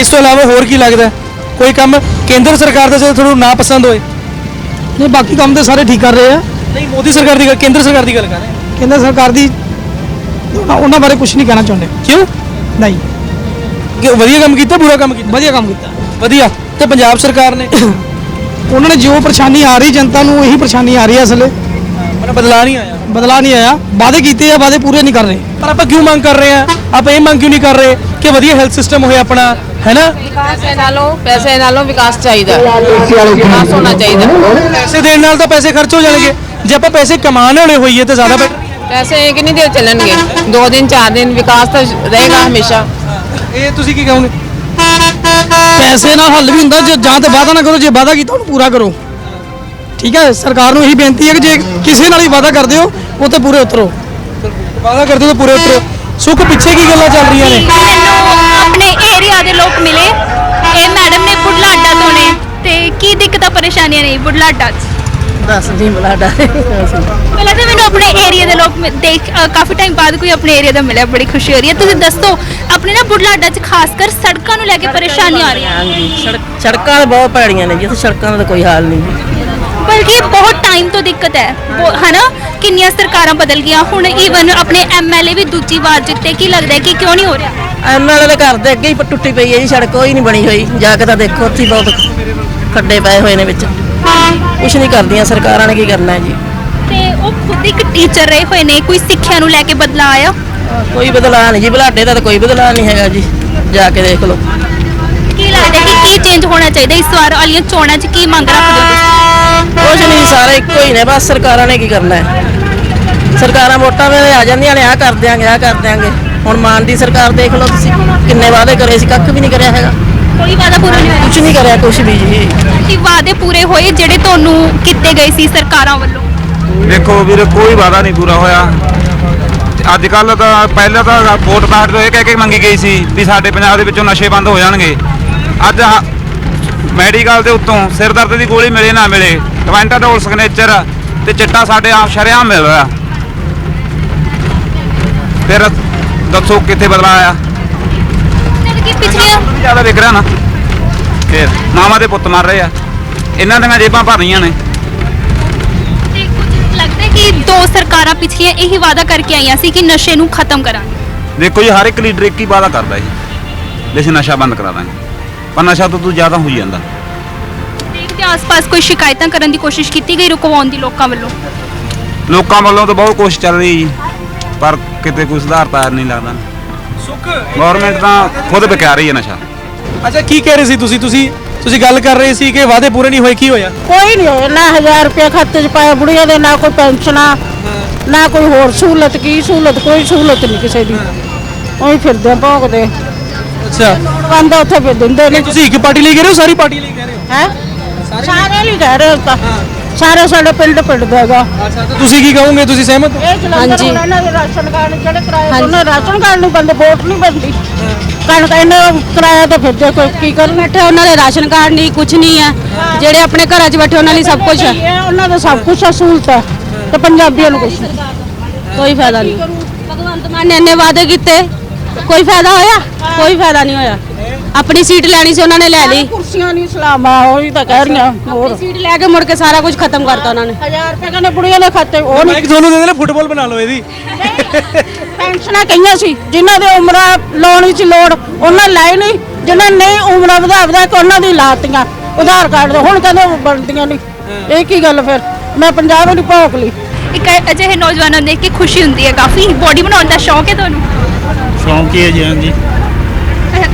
ਇਸ ਤੋਂ ਇਲਾਵਾ ਹੋਰ ਕੀ ਲੱਗਦਾ? ਕੋਈ ਕੰਮ ਕੇਂਦਰ ਸਰਕਾਰ ਦਾ ਜਿਹੜਾ ਤੁਹਾਨੂੰ ਨਾ ਪਸੰਦ ਹੋਏ? ਨਹੀਂ ਬਾਕੀ ਕੰਮ ਤੇ ਸਾਰੇ ਠੀਕ ਕਰ ਰਹੇ ਆ। ਨਹੀਂ ਮੋਦੀ ਸਰਕਾਰ ਦੀ ਗੱਲ ਕੇਂਦਰ ਸਰਕਾਰ ਦੀ ਗੱਲ ਕਰ ਰਹੇ। ਕੇਂਦਰ ਸਰਕਾਰ ਦੀ ਉਹਨਾਂ- ਉਹਨਾਂ ਬਾਰੇ ਕੁਝ ਨਹੀਂ ਕਹਿਣਾ ਚਾਹੁੰਦੇ। ਕਿਉਂ? ਨਹੀਂ। ਕਿ ਵਧੀਆ ਕੰਮ ਕੀਤਾ ਬੁਰਾ ਕੰਮ ਕੀਤਾ? ਵਧੀਆ ਕੰਮ ਕੀਤਾ। ਵਧੀਆ ਤੇ ਪੰਜਾਬ ਸਰਕਾਰ ਨੇ ਉਹਨਾਂ ਨੇ ਜੋ ਪਰੇਸ਼ਾਨੀ ਆ ਰਹੀ ਜਨਤਾ ਨੂੰ ਇਹੀ ਪਰੇਸ਼ਾਨੀ ਆ ਰਹੀ ਹੈ ਅਸਲੇ ਮਨ ਬਦਲਾ ਨਹੀਂ ਆਇਆ। ਬਦਲਾ ਨਹੀਂ ਆਇਆ। ਵਾਅਦੇ ਕੀਤੇ ਆ ਵਾਅਦੇ ਪੂਰੇ ਨਹੀਂ ਕਰ ਰਹੇ। ਪਰ ਆਪਾਂ ਕਿਉਂ ਮੰਗ ਕਰ ਰਹੇ ਆ? ਆਪਾਂ ਇਹ ਮੰਗ ਕਿਉਂ ਨਹੀਂ ਕਰ ਰਹੇ ਕਿ ਵਧੀਆ ਹੈਲਥ ਸਿਸਟਮ ਹੋਏ ਆਪਣਾ ਹੈ ਨਾ? ਪੈਸੇ ਨਾਲੋਂ ਪੈਸੇ ਨਾਲੋਂ ਵਿਕਾਸ ਚਾਹੀਦਾ। ਵਿਕਾਸ ਹੋਣਾ ਚਾਹੀਦਾ। ਪੈਸੇ ਦੇਣ ਨਾਲ ਤਾਂ ਪੈਸੇ ਖਰਚ ਹੋ ਜਾਣਗੇ। ਜੇ ਆਪਾਂ ਪੈਸੇ ਕਮਾਉਣ ਵਾਲੇ ਹੋਈਏ ਤਾਂ ਜ਼ਿਆਦਾ ਪੈਸੇ ਕਿੰਨੀ ਦੇਰ ਚੱਲਣਗੇ? ਦੋ ਦਿਨ ਚਾਰ ਦਿਨ ਵਿਕਾਸ ਤਾਂ ਰਹੇਗਾ ਹਮੇਸ਼ਾ। ਇਹ ਤੁਸੀਂ ਕੀ ਕਹੋਗੇ? ਪੈਸੇ ਨਾਲ ਹੱਲ ਵੀ ਹੁੰਦਾ ਜੇ ਜਾਂ ਤੇ ਵਾਅਦਾ ਨਾ ਕਰੋ ਜੇ ਵਾਅਦਾ ਕੀਤਾ ਉਹਨੂੰ ਪੂਰਾ ਕਰੋ। ਠੀਕ ਹੈ ਸਰਕਾਰ ਨੂੰ ਇਹੀ ਬੇਨਤੀ ਹੈ ਕਿ ਜੇ ਕਿਸੇ ਨਾਲ ਵੀ ਵਾਅਦਾ ਕਰਦੇ ਹੋ ਉਹ ਤੇ ਪੂਰੇ ਉਤਰੋ। ਵਾਅਦਾ ਕਰਦੇ ਹੋ ਤਾਂ ਪੂਰੇ ਉਤਰੋ। ਸੁੱਖ ਪਿੱਛੇ ਕੀ ਗੱਲਾਂ ਚੱਲ ਰਹੀਆਂ ਨੇ? ਮੈਨੂੰ ਆਪਣੇ ਏਰੀਆ ਦੇ ਲੋਕ ਮਿਲੇ। ਇਹ ਮੈਡਮ ਨੇ ਬੁਢਲਾਡਾ ਤੋਂ ਨੇ। ਤੇ ਕੀ ਦਿੱਕਤਾਂ ਪਰੇਸ਼ਾਨੀਆਂ ਨੇ ਬੁਢਲਾਡਾ 'ਚ? ਦੱਸ ਜੀ ਬਲਾਡਾ ਪਹਿਲਾਂ ਤਾਂ ਮੈਨੂੰ ਆਪਣੇ ਏਰੀਆ ਦੇ ਲੋਕ ਮਿ- ਦੇਖ ਅ, ਕਾਫੀ ਟਾਈਮ ਬਾਅਦ ਕੋਈ ਆਪਣੇ ਏਰੀਆ ਦਾ ਮਿਲਿਆ ਬੜੀ ਖੁਸ਼ੀ ਹੋ ਰਹੀ ਹੈ। ਤੁਸੀਂ ਦੱਸੋ ਆਪਣੇ ਨਾ ਬੁਢਲਾਡਾ 'ਚ ਖਾਸ ਕਰ ਸੜਕਾਂ ਨੂੰ ਲੈ ਕੇ ਪਰੇਸ਼ਾਨੀਆਂ ਆ ਰਹੀਆਂ। ਹਾਂਜੀ ਸੜਕ- ਸੜਕਾਂ ਤਾਂ ਬਹੁਤ ਭੈੜੀਆਂ ਨੇ ਜੀ ਸੜਕਾਂ ਦਾ ਤਾਂ ਕੋਈ ਹਾਲ ਨਹੀਂ ਜੀ। ਬਲਕਿ ਬਹੁਤ ਟਾਈਮ ਤੋਂ ਦਿੱਕਤ ਹੈ। ਬਹੁ- ਹਨਾ? ਕਿੰਨੀਆਂ ਸਰਕਾਰਾਂ ਬਦਲ ਗਈਆਂ ਹੁਣ ਈਵਨ ਆਪਣੇ ਐਮਐਲਏ ਵੀ ਦੂਜੀ ਵਾਰ ਜਿੱਤੇ ਕੀ ਲੱਗਦਾ ਹੈ ਕਿ ਕਿਉਂ ਨਹੀਂ ਹੋ ਰਿਹਾ? ਐਮਐਲਏ ਦੇ ਘਰ ਦੇ ਅੱਗੇ ਹੀ ਪ- ਟੁੱਟੀ ਪਈ ਹੈ ਜੀ ਸੜਕ ਕੋਈ ਨਹੀਂ ਬਣੀ ਹੋਈ। ਜਾ ਕੇ ਤਾਂ ਦੇਖੋ ਉੱਥੇ ਹੀ ਬਹੁਤ ਖੱਡੇ ਪਏ ਹੋਏ ਨੇ ਵਿੱਚ। ਕੁਛ ਨਹੀਂ ਕਰਦੀਆਂ ਸਰਕਾਰਾਂ ਨੇ ਕੀ ਕਰਨਾ ਹੈ ਜੀ। ਤੇ ਉਹ ਖੁਦ ਇੱਕ ਟੀਚਰ ਰਹੇ ਹੋਏ ਨੇ ਕੋਈ ਸਿੱਖਿਆ ਨੂੰ ਲੈ ਕੇ ਬਦਲਾ ਆਇਆ? ਕੋਈ ਬਦਲਾਅ ਨਹੀਂ ਜੀ ਬਲਾਡੇ ਦਾ ਤਾਂ ਕੋਈ ਬਦਲਾਅ ਨਹੀਂ ਹੈਗਾ ਜੀ ਜਾ ਕੇ ਦੇਖ ਲਓ। ਕੀ ਲੱਗਦਾ ਕਿ ਕੀ ਚੇਂਜ ਹੋਣਾ ਚਾਹੀਦਾ ਇਸ ਵਾਰ ਵਾਲੀਆਂ ਚੋਣਾਂ 'ਚ? ਕੀ ਮੰਗ ਰੱਖਦੇ ਹੋ ਤੁਸੀਂ? ਕੁਛ ਨਹੀਂ ਸਾਰੇ ਇੱਕੋ ਹੀ ਨੇ ਬਸ ਸਰਕਾਰਾਂ ਨੇ ਕੀ ਕਰਨਾ ਹੈ। ਸਰਕਾਰਾਂ ਵੋਟਾਂ ਵੇਲੇ ਆ ਜਾਂਦੀਆਂ ਨੇ ਆ ਕਰ ਦਿਆਂਗੇ ਆ ਕਰ ਦਿਆਂਗੇ। ਹੁਣ ਮਾਨ ਦੀ ਸਰਕਾਰ ਦੇਖ ਲਓ ਤੁਸੀਂ ਕਿੰਨੇ ਵਾਅਦੇ ਕਰੇ ਸੀ ਕੱਖ ਵੀ ਨਹੀਂ ਕਰਿਆ ਹੈਗਾ। ਕੋਈ ਵਾਅਦਾ ਪੂਰਾ ਨਹੀਂ ਹੋਇਆ? ਕੁਛ ਨਹੀਂ ਕਰਿਆ ਕੁਛ ਵੀ ਜੀ। ਕਿ ਵਾਅਦੇ ਪੂਰੇ ਹੋਏ ਜਿਹੜੇ ਤੁਹਾਨੂੰ ਕੀਤੇ ਗਏ ਸੀ ਸਰਕਾਰਾਂ ਵੱਲੋਂ? ਦੇਖੋ ਵੀਰੇ ਕੋਈ ਵਾਦਾ ਨਹੀਂ ਪੂਰਾ ਹੋਇਆ। ਅੱਜ ਕੱਲ ਤਾਂ ਪਹਿਲਾਂ ਤਾਂ ਵੋਟ ਪਾਟ ਤੋਂ ਇਹ ਕਹਿ ਕੇ ਮੰਗੀ ਗਈ ਸੀ ਵੀ ਸਾਡੇ ਪੰਜਾਬ ਦੇ ਵਿੱਚੋਂ ਨਸ਼ੇ ਬੰਦ ਹੋ ਜਾਣਗੇ। ਅੱਜ ਮੈਡੀਕਲ ਦੇ ਉੱਤੋਂ ਸਿਰ ਦਰਦ ਦੀ ਗੋਲੀ ਮਿਲੇ ਨਾ ਮਿਲੇ ਟਵੈਂਟਾਡੋਲ ਸਿਗਨੇਚਰ ਤੇ ਚਿੱਟਾ ਸਾਡੇ ਆਪ ਸ਼ਰੇਆਮ ਮਿਲ ਰਿਹਾ। ਫਿਰ ਦੱਸੋ ਕਿੱਥੇ ਬਦਲਾ ਆਇਆ? ਜਦ ਕਿ ਪਿਛਲੀਆਂ ਜ਼ਿਆਦਾ ਵਿਕ ਰਿਹਾ ਨਾ। ਫਿਰ ਮਾਵਾਂ ਦੇ ਪੁੱਤ ਮਰ ਰਹੇ ਆ। ਇਹਨਾਂ ਦੀਆਂ ਜੇਬਾਂ ਭਰ ਰਹੀਆਂ ਨੇ। ਕਿ ਦੋ ਸਰਕਾਰਾਂ ਪਿਛਲੀਆਂ ਇਹੀ ਵਾਅਦਾ ਕਰਕੇ ਆਈਆਂ ਸੀ ਕਿ ਨਸ਼ੇ ਨੂੰ ਖਤਮ ਕਰਾਂਗੇ। ਦੇਖੋ ਜੀ ਹਰ ਇੱਕ ਲੀਡਰ ਇੱਕ ਹੀ ਵਾਅਦਾ ਕਰਦਾ ਜੀ। ਵੀ ਅਸੀਂ ਨਸ਼ਾ ਬੰਦ ਕਰਾ ਦਾਂਗੇ। ਪਰ ਨਸ਼ਾ ਤੋਂ ਤੂੰ ਜ਼ਿਆਦਾ ਹੋਈ ਜਾਂਦਾ। ਦੇਖਦੇ ਆਸ-ਪਾਸ ਕੋਈ ਸ਼ਿਕਾਇਤਾਂ ਕਰਨ ਦੀ ਕੋਸ਼ਿਸ਼ ਕੀਤੀ ਗਈ ਰੁਕਵਾਉਣ ਦੀ ਲੋਕਾਂ ਵੱਲੋਂ? ਲੋਕਾਂ ਵੱਲੋਂ ਤਾਂ ਬਹੁਤ ਕੋਸ਼ਿਸ਼ ਚੱਲ ਰਹੀ ਜੀ। ਪਰ ਕਿਤੇ ਕੋਈ ਸੁਧਾਰ ਤਾਂ ਨਹੀਂ ਲੱਗਦਾ। ਸੁੱਖ ਗਵਰਨਮੈਂਟ ਤਾਂ ਖੁਦ ਵਿਕਾ ਰਹੀ ਹੈ ਨਸ਼ਾ। ਅੱਛਾ ਕੀ ਕਹਿ ਰਹੇ ਸੀ ਤੁਸੀਂ? ਤੁਸੀਂ ਤੁਸੀਂ ਗੱਲ ਕਰ ਰਹੇ ਸੀ ਕਿ ਵਾਅਦੇ ਪੂਰੇ ਨਹੀਂ ਹੋਏ ਕੀ ਹੋਇਆ? ਕੋਈ ਨਹੀਂ ਹੋਇਆ ਨਾ 1000 ਰੁਪਏ ਖਾਤੇ 'ਚ ਪਾਇਆ ਬੁੜੀਆਂ ਦੇ ਨਾ ਕੋਈ ਪੈਨਸ਼ਨਾਂ ਨਾ ਕੋਈ ਹੋਰ ਸਹੂਲਤ ਕੀ ਸਹੂਲਤ ਕੋਈ ਸਹੂਲਤ ਨਹੀਂ ਕਿਸੇ ਦੀ। ਉਹੀ ਫਿਰਦੇ ਆ ਭੌਂਕਦੇ। ਅੱਛਾ। ਬੰਦ ਉੱਥੇ ਫਿਰ ਦਿੰਦੇ ਨਹੀਂ ਨੇ। ਤੁਸੀਂ ਇੱਕ ਪਾਰਟੀ ਲਈ ਕਹਿ ਰਹੇ ਹੋ ਸਾਰੀ ਪਾਰਟੀ ਲਈ ਕਹਿ ਰਹੇ ਹੋ? ਹੈ? ਸਾਰੇ ਲਈ ਕਹਿ ਰਹੇ ਹੋ ਤਾਂ। ਸਾਰਾ ਸਾਡਾ ਪਿੰਡ ਪਿੰਡ ਦਾ ਹੈਗਾ ਤੁਸੀਂ ਕੀ ਕਹੋਗੇ ਤੁਸੀਂ ਸਹਿਮਤ ਹੋ? ਇਹ ਜਲੰਧਰ ਹੁਣ ਇਹਨਾਂ ਦੇ ਰਾਸ਼ਨ ਕਾਰਡ ਜਿਹੜੇ ਕਿਰਾਏ ਉਹਨਾਂ ਰਾਸ਼ਨ ਕਾਰਡ ਨੂੰ ਬੰਦੇ ਵੋਟ ਨਹੀਂ ਬੰਦੀ ਕਣਕ ਇਹਨਾਂ ਕਿਰਾਇਆ ਤਾਂ ਫਿਰ ਦੇਖੋ ਕੀ ਕਰਨ ਬੈਠੇ ਉਹਨਾਂ ਦੇ ਰਾਸ਼ਨ ਕਾਰਡ ਨਹੀਂ ਕੁਝ ਨਹੀਂ ਹੈ। ਜਿਹੜੇ ਆਪਣੇ ਘਰਾਂ 'ਚ ਬੈਠੇ ਉਹਨਾਂ ਲਈ ਸਭ ਕੁਝ ਹੈ। ਇਹ ਉਹਨਾਂ ਦਾ ਸਭ ਕੁਝ ਸਹੂਲਤ ਹੈ। ਤੇ ਪੰਜਾਬੀਆਂ ਨੂੰ ਕੁਝ ਕੋਈ ਫਾਇਦਾ ਨਹੀਂ। ਭਗਵੰਤ ਮਾਨ ਨੇ ਇੰਨੇ ਵਾਅਦੇ ਕੀਤੇ। ਕੋਈ ਫਾਇਦਾ ਹੋਇਆ? ਕੋਈ ਫਾਇਦਾ ਨਹੀਂ ਹੋਇਆ। ਆਪਣੀ ਸੀਟ ਲੈਣੀ ਸੀ ਉਹਨਾਂ ਨੇ ਲੈ ਲਈ। ਕੁਰਸੀਆਂ ਨਹੀਂ ਸਲਾਮਾ ਉਹੀ ਤਾਂ ਕਹਿ ਰਹੀਆਂ। ਹੋਰ। ਸੀਟ ਲੈ ਕੇ ਮੁੜ ਕੇ ਸਾਰਾ ਕੁਝ ਖਤਮ ਕਰਤਾ ਉਹਨਾਂ ਨੇ। 1000 ਰੁਪਏ ਕਹਿੰਦੇ ਬੁੜੀਆਂ ਦੇ ਖਾਤੇ ਉਹ ਨਹੀਂ ਤੁਹਾਨੂੰ ਦੇ ਦੇਣਾ ਫੁੱਟਬਾਲ ਬਣਾ ਲਓ ਇਹਦੀ। ਪੈਨਸ਼ਨਾਂ ਕਈਆਂ ਸੀ ਜਿਨ੍ਹਾਂ ਦੇ ਉਮਰਾਂ ਲਾਉਣ ਵਿੱਚ ਲੋੜ ਉਹਨਾਂ ਲੈ ਨਹੀਂ ਜਿਨ੍ਹਾਂ ਨੇ ਨਹੀਂ ਉਮਰਾਂ ਵਧਾ ਵਧਾ ਕੇ ਉਹਨਾਂ ਦੀ ਲਾਤੀਆਂ ਆਧਾਰ ਕਾਰਡ ਦੇ ਹੁਣ ਕਹਿੰਦੇ ਉਹ ਬਣਦੀਆਂ ਨਹੀਂ। ਇਹ ਕੀ ਗੱਲ ਫਿਰ? ਮੈਂ ਪੰਜਾਬ ਨੂੰ ਭੌਂਕ ਲਈ। ਇੱਕ ਅਜਿਹੇ ਨੌਜਵਾਨਾਂ ਨੂੰ ਦੇਖ ਕੇ ਖੁਸ਼ੀ ਹੁੰਦੀ ਹੈ ਕਾਫੀ। ਬੋਡੀ ਬਣਾਉਣ ਦਾ ਸ਼ੌਕ ਹੈ ਤੁਹਾਨੂੰ? ਸ਼ੌਂਕ ਹੀ ਹੈ ਜੀ ਹਾਂਜੀ।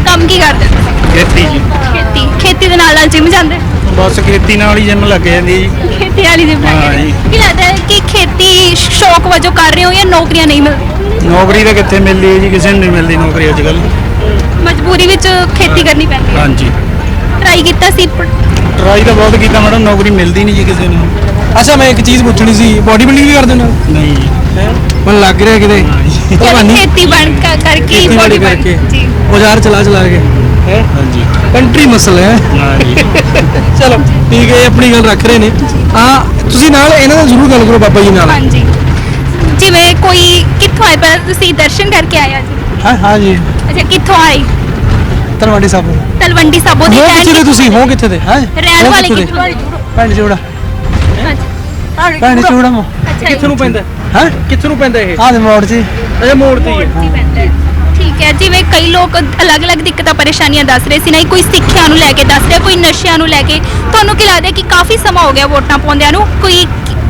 ਕੰਮ ਕੀ ਕਰਦੇ? ਖੇਤੀ ਜੀ। ਖੇਤੀ। ਖੇਤੀ ਦੇ ਨਾਲ ਨਾਲ ਜਿਮ ਜਾਂਦੇ? ਬਸ ਖੇਤੀ ਨਾਲ ਹੀ ਜਿੰਮ ਲੱਗ ਜਾਂਦੀ ਜੀ। ਖੇਤੀ ਵਾਲੀ ਜਿਮ ਹਾਂ ਲੱਗਦੇ ਜੀ। ਕੀ ਲੱਗਦਾ ਹੈ ਕਿ ਖੇਤੀ ਸ਼ੌਕ ਵਜੋਂ ਕਰ ਰਹੇ ਹੋ ਜਾਂ ਨੌਕਰੀਆਂ ਨਹੀਂ ਮਿਲਦੀਆਂ? ਨੌਕਰੀ ਤਾਂ ਕਿੱਥੇ ਮਿਲਦੀ ਹੈ ਜੀ? ਕਿਸੇ ਨੂੰ ਨਹੀਂ ਮਿਲਦੀ ਨੌਕਰੀ ਅੱਜ ਕੱਲ ਮਜਬੂਰੀ ਵਿੱਚ ਖੇਤੀ ਕਰਨੀ ਪੈਂਦੀ ਹੈ। ਹਾਂਜੀ। ਟਰਾਈ ਕੀਤਾ ਸੀ ਪਰ ਟਰਾਈ ਤਾਂ ਬਹੁਤ ਕੀਤਾ ਮੈਡਮ ਨੌਕਰੀ ਮਿਲਦੀ ਨਹੀਂ ਜੀ ਕਿਸੇ ਨੂੰ। ਅੱਛਾ ਮੈਂ ਇੱਕ ਚੀਜ਼ ਪੁੱਛਣੀ ਸੀ ਬੋਡੀ ਬਿਲਡਿੰਗ ਵੀ ਕਰਦੇ ਹੋ ਨਹੀਂ ਜੀ। ਮੈਨੂੰ ਲੱਗ ਰਿਹਾ ਕਿਤੇ। ਚਲੋ ਭਲਵਾਨੀ ਖੇਤੀ ਬਣ ਕ- ਕਰਕੇ ਹੀ ਖੇਤੀਬਾੜੀ body ਬਣ- ਕਰਕੇ ਜੀ। ਔਜ਼ਾਰ ਚਲਾ ਚਲਾ ਕੇ। ਹਾਂਜੀ। ਕੰਟਰੀ ਮਸਲਾ ਹੈ। ਹਾਂ ਜੀ। ਚਲੋ ਠੀਕ ਹੈ ਇਹ ਆਪਣੀ ਗੱਲ ਰੱਖ ਰਹੇ ਨੇ। ਆ ਤੁਸੀਂ ਨਾਲ ਇਹਨਾਂ ਨਾਲ ਜ਼ਰੂਰ ਗੱਲ ਕਰੋ ਬਾਬਾ ਜੀ ਨਾਲ। ਹਾਂਜੀ। ਜਿਵੇਂ ਕੋਈ ਕਿੱਥੋਂ ਆਏ? ਪਹਿਲਾਂ ਤੁਸੀਂ ਦਰਸ਼ਨ ਕਰਕੇ ਆਏ ਅੱਜ? ਹਾਂ ਹਾਂ ਜੀ। ਅੱਛਾ ਕਿੱਥੋਂ ਆਏ? ਤਲਵਾੜੀ ਸਾਹਿਬ ਤਲਵੰਡੀ ਸਾਬੋ ਦੀ ਹੋ ਕਿੱਥੇ ਦੇ ਤੁਸੀਂ? ਹੋ ਕਿੱਥੇ ਦੇ? ਹੈ? ਰਹਿਣ ਵਾਲੇ ਕਿੱਥੋਂ ਦੇ? ਪਿੰਡ ਚੂੜਾ। ਪਿੰਡ ਚੂੜਾ ਮੋ ਅੱਛਾ ਕਿੱਥੇ ਨੂੰ ਪੈਂਦਾ? ਹੈ? ਕਿੱਥੇ ਨੂੰ ਪੈਂਦਾ ਇਹ? ਆਹ ਦੇ ਮੋੜ 'ਚ ਅੱਛਾ ਮੋੜ ਤੇ ਹੀ ਹੈ। ਜੀ ਪੈਂਦਾ ਹੈ। ਠੀਕ ਹੈ ਜਿਵੇਂ ਕਈ ਲੋਕ ਅਲੱਗ-ਅਲੱਗ ਦਿੱਕਤਾਂ ਪਰੇਸ਼ਾਨੀਆਂ ਦੱਸ ਰਹੇ ਸੀ ਨਾ ਕੋਈ ਸਿੱਖਿਆ ਨੂੰ ਲੈ ਕੇ ਦੱਸ ਰਿਹਾ ਕੋਈ ਨਸ਼ਿਆਂ ਨੂੰ ਲੈ ਕੇ। ਤੁਹਾਨੂੰ ਕੀ ਲੱਗਦਾ ਕਿ ਕਾਫੀ ਸਮਾਂ ਹੋ ਗਿਆ ਵੋਟਾਂ ਪਾਉਂਦਿਆਂ ਨੂੰ? ਕੋਈ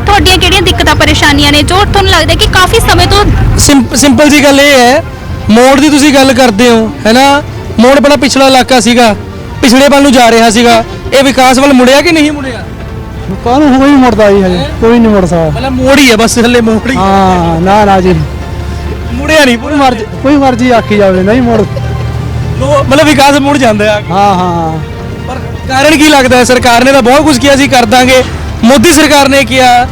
ਤੁਹਾਡੀਆਂ ਕਿਹੜੀਆਂ ਦਿੱਕਤਾਂ ਪਰੇਸ਼ਾਨੀਆਂ ਨੇ? ਜੋ ਤੁਹਾਨੂੰ ਲੱਗਦਾ ਕਿ ਕਾਫੀ ਸਮੇਂ ਤੋਂ ਸਿੰਪ- ਸਿੰਪਲ ਜੀ ਗੱਲ ਇਹ ਹੈ ਮੋੜ ਦੀ ਤੁਸੀਂ ਗੱਲ ਕਰਦੇ ਹੋ ਹੈਨਾ? ਮੋੜ ਬੜਾ ਪਿਛੜਾ ਇਲਾਕਾ ਸੀਗਾ ਪਿਛੜੇ ਵੱਲ ਨੂੰ ਜਾ ਰਿਹਾ ਸੀਗਾ। ਇਹ ਵਿਕਾਸ ਵੱਲ ਮੁੜਿਆ ਕਿ ਨਹੀਂ ਮੁੜਿਆ? ਕਾਹਨੂੰ ਕੋਈ ਨਹੀਂ ਮੁੜਦਾ ਜੀ ਹਜੇ ਕੋਈ ਨਹੀਂ ਮੁੜ ਸਕਦਾ। ਮਤਲਬ ਮੋੜ ਹੀ ਹੈ ਬਸ ਹੱਲੇ ਮੋੜ ਹੀ ਹਾਂ ਨਾ ਨਾ ਜੀ। ਮੁੜਿਆ ਨਹੀਂ ਕੋਈ ਮਰਜ਼ੀ ਕੋਈ ਮਰਜ਼ੀ ਆਖੀ ਜਾਵੇ ਨਹੀਂ ਮੁੜ। ਲੋ- ਮਤਲਬ ਵਿਕਾਸ ਮੁੜ ਜਾਂਦਾ ਆ। ਹਾਂ ਹਾਂ। ਪਰ ਕਾਰਨ ਕੀ ਲੱਗਦਾ ਹੈ? ਸਰਕਾਰ ਨੇ ਤਾਂ ਬਹੁਤ ਕੁਝ ਕੀਤਾ ਸੀ ਕਰ ਦਾਂਗੇ। ਮੋਦੀ ਸਰਕਾਰ ਨੇ ਕਿਹਾ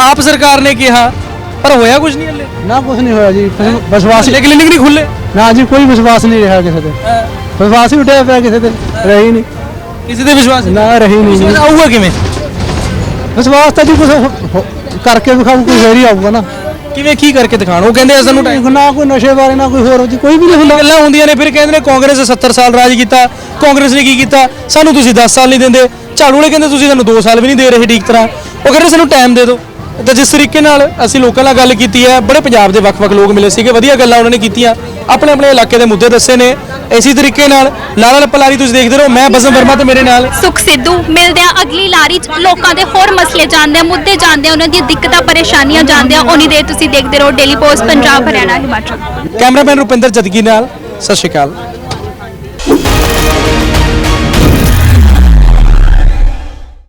ਆਪ ਸਰਕਾਰ ਨੇ ਕਿਹਾ ਪਰ ਹੋਇਆ ਕੁਝ ਨਹੀਂ ਹੱਲੇ? ਨਾ ਕੁਝ ਨਹੀਂ ਹੋਇਆ ਜੀ ਵਿਸ਼- ਵਿਸ਼ਵਾਸ ਹੱਲੇ ਕਲੀਨਿਕ ਨਹੀਂ ਖੁੱਲੇ? ਨਾ ਜੀ ਕੋਈ ਵਿਸ਼ਵਾਸ ਨਹੀਂ ਰਿਹਾ ਕਿਸੇ ਤੇ। ਵਿਸ਼ਵਾਸ ਹੀ ਉੱਠਿਆ ਪਿਆ ਕਿਸੇ ਤੇ ਰਹੀ ਨਹੀਂ। ਕਿਸੇ ਤੇ ਵਿਸ਼ਵਾਸ ਨਹੀਂ? ਨਾ ਰਹੀ ਨਹੀਂ। ਜੀ ਵਿਸ਼ਵਾਸ ਆਊਗਾ ਕਿਵੇਂ? ਵਿਸ਼ਵਾਸ ਤਾਂ ਜੀ ਕੁਝ ਕਰਕੇ ਵਿਖਾਉ ਕੋਈ ਫੇਰ ਹੀ ਆਊਗਾ ਨਾ। ਕਿਵੇਂ ਕੀ ਕਰਕੇ ਦਿਖਾਣ ਉਹ ਕਹਿੰਦੇ ਆ ਸਾਨੂੰ ਟਾਈਮ ਨਾ ਕੋਈ ਨਸ਼ੇ ਬਾਰੇ ਨਾ ਕੋਈ ਹੋਰ ਜੀ ਕੋਈ ਵੀ ਨਹੀਂ ਹੁੰਦਾ। ਗੱਲਾਂ ਹੁੰਦੀਆਂ ਨੇ ਫਿਰ ਕਹਿੰਦੇ ਨੇ ਕਾਂਗਰਸ ਨੇ 70 ਸਾਲ ਰਾਜ ਕੀਤਾ ਕਾਂਗਰਸ ਨੇ ਕੀ ਕੀਤਾ? ਸਾਨੂੰ ਤੁਸੀਂ 10 ਸਾਲ ਨਹੀਂ ਦਿੰਦੇ। ਝਾੜੂ ਵਾਲੇ ਕਹਿੰਦੇ ਤੁਸੀਂ ਸਾਨੂੰ 2 ਸਾਲ ਵੀ ਨਹੀਂ ਦੇ ਰਹੇ ਠੀਕ ਤਰ੍ਹਾਂ। ਉਹ ਕਹਿੰਦੇ ਸਾਨੂੰ ਟਾਈਮ ਦੇ ਦਿਓ। ਤਾਂ ਜਿਸ ਤਰੀਕੇ ਨਾਲ ਅਸੀਂ ਲੋਕਾਂ ਨਾਲ ਗੱਲ ਕੀਤੀ ਹੈ ਬੜੇ ਪੰਜਾਬ ਦੇ ਵੱਖ-ਵੱਖ ਲੋਕ ਮਿਲੇ ਸੀਗੇ ਵਧੀਆ ਗੱਲਾਂ ਉਹਨਾਂ ਨੇ ਕੀਤੀਆਂ। ਆਪਣੇ ਆਪਣੇ ਇਲਾਕੇ ਦੇ ਮੁੱਦੇ ਦੱਸੇ ਨੇ। ਇਸੇ ਤਰੀਕੇ ਨਾਲ ਲਾਲਾ ਲੱਪਲਾਰੀ ਤੁਸੀਂ ਦੇਖਦੇ ਰਹੋ ਮੈਂ ਬਸਮ ਵਰਮਾ ਤੇ ਮੇਰੇ ਨਾਲ। ਸੁਖ ਸਿੱਧੂ ਮਿਲਦੇ ਆ ਅਗਲੀ ਲਾਰੀ ਚ। ਲੋਕਾਂ ਦੇ ਹੋਰ ਮਸਲੇ ਜਾਣਦੇ ਆ ਮੁੱਦੇ ਜਾਣਦੇ ਆ ਉਹਨਾਂ ਦੀਆਂ ਦਿੱਕਤਾਂ ਪਰੇਸ਼ਾਨੀਆਂ ਜਾਣਦੇ ਆ ਉਨੀ ਦੇਰ ਤੁਸੀਂ ਦੇਖਦੇ ਰਹੋ daily post Punjab Haryana Himachal. Cameraman Rupinder ਜਦਗੀ ਨਾਲ ਸਤਿ ਸ਼੍ਰੀ ਅਕਾਲ।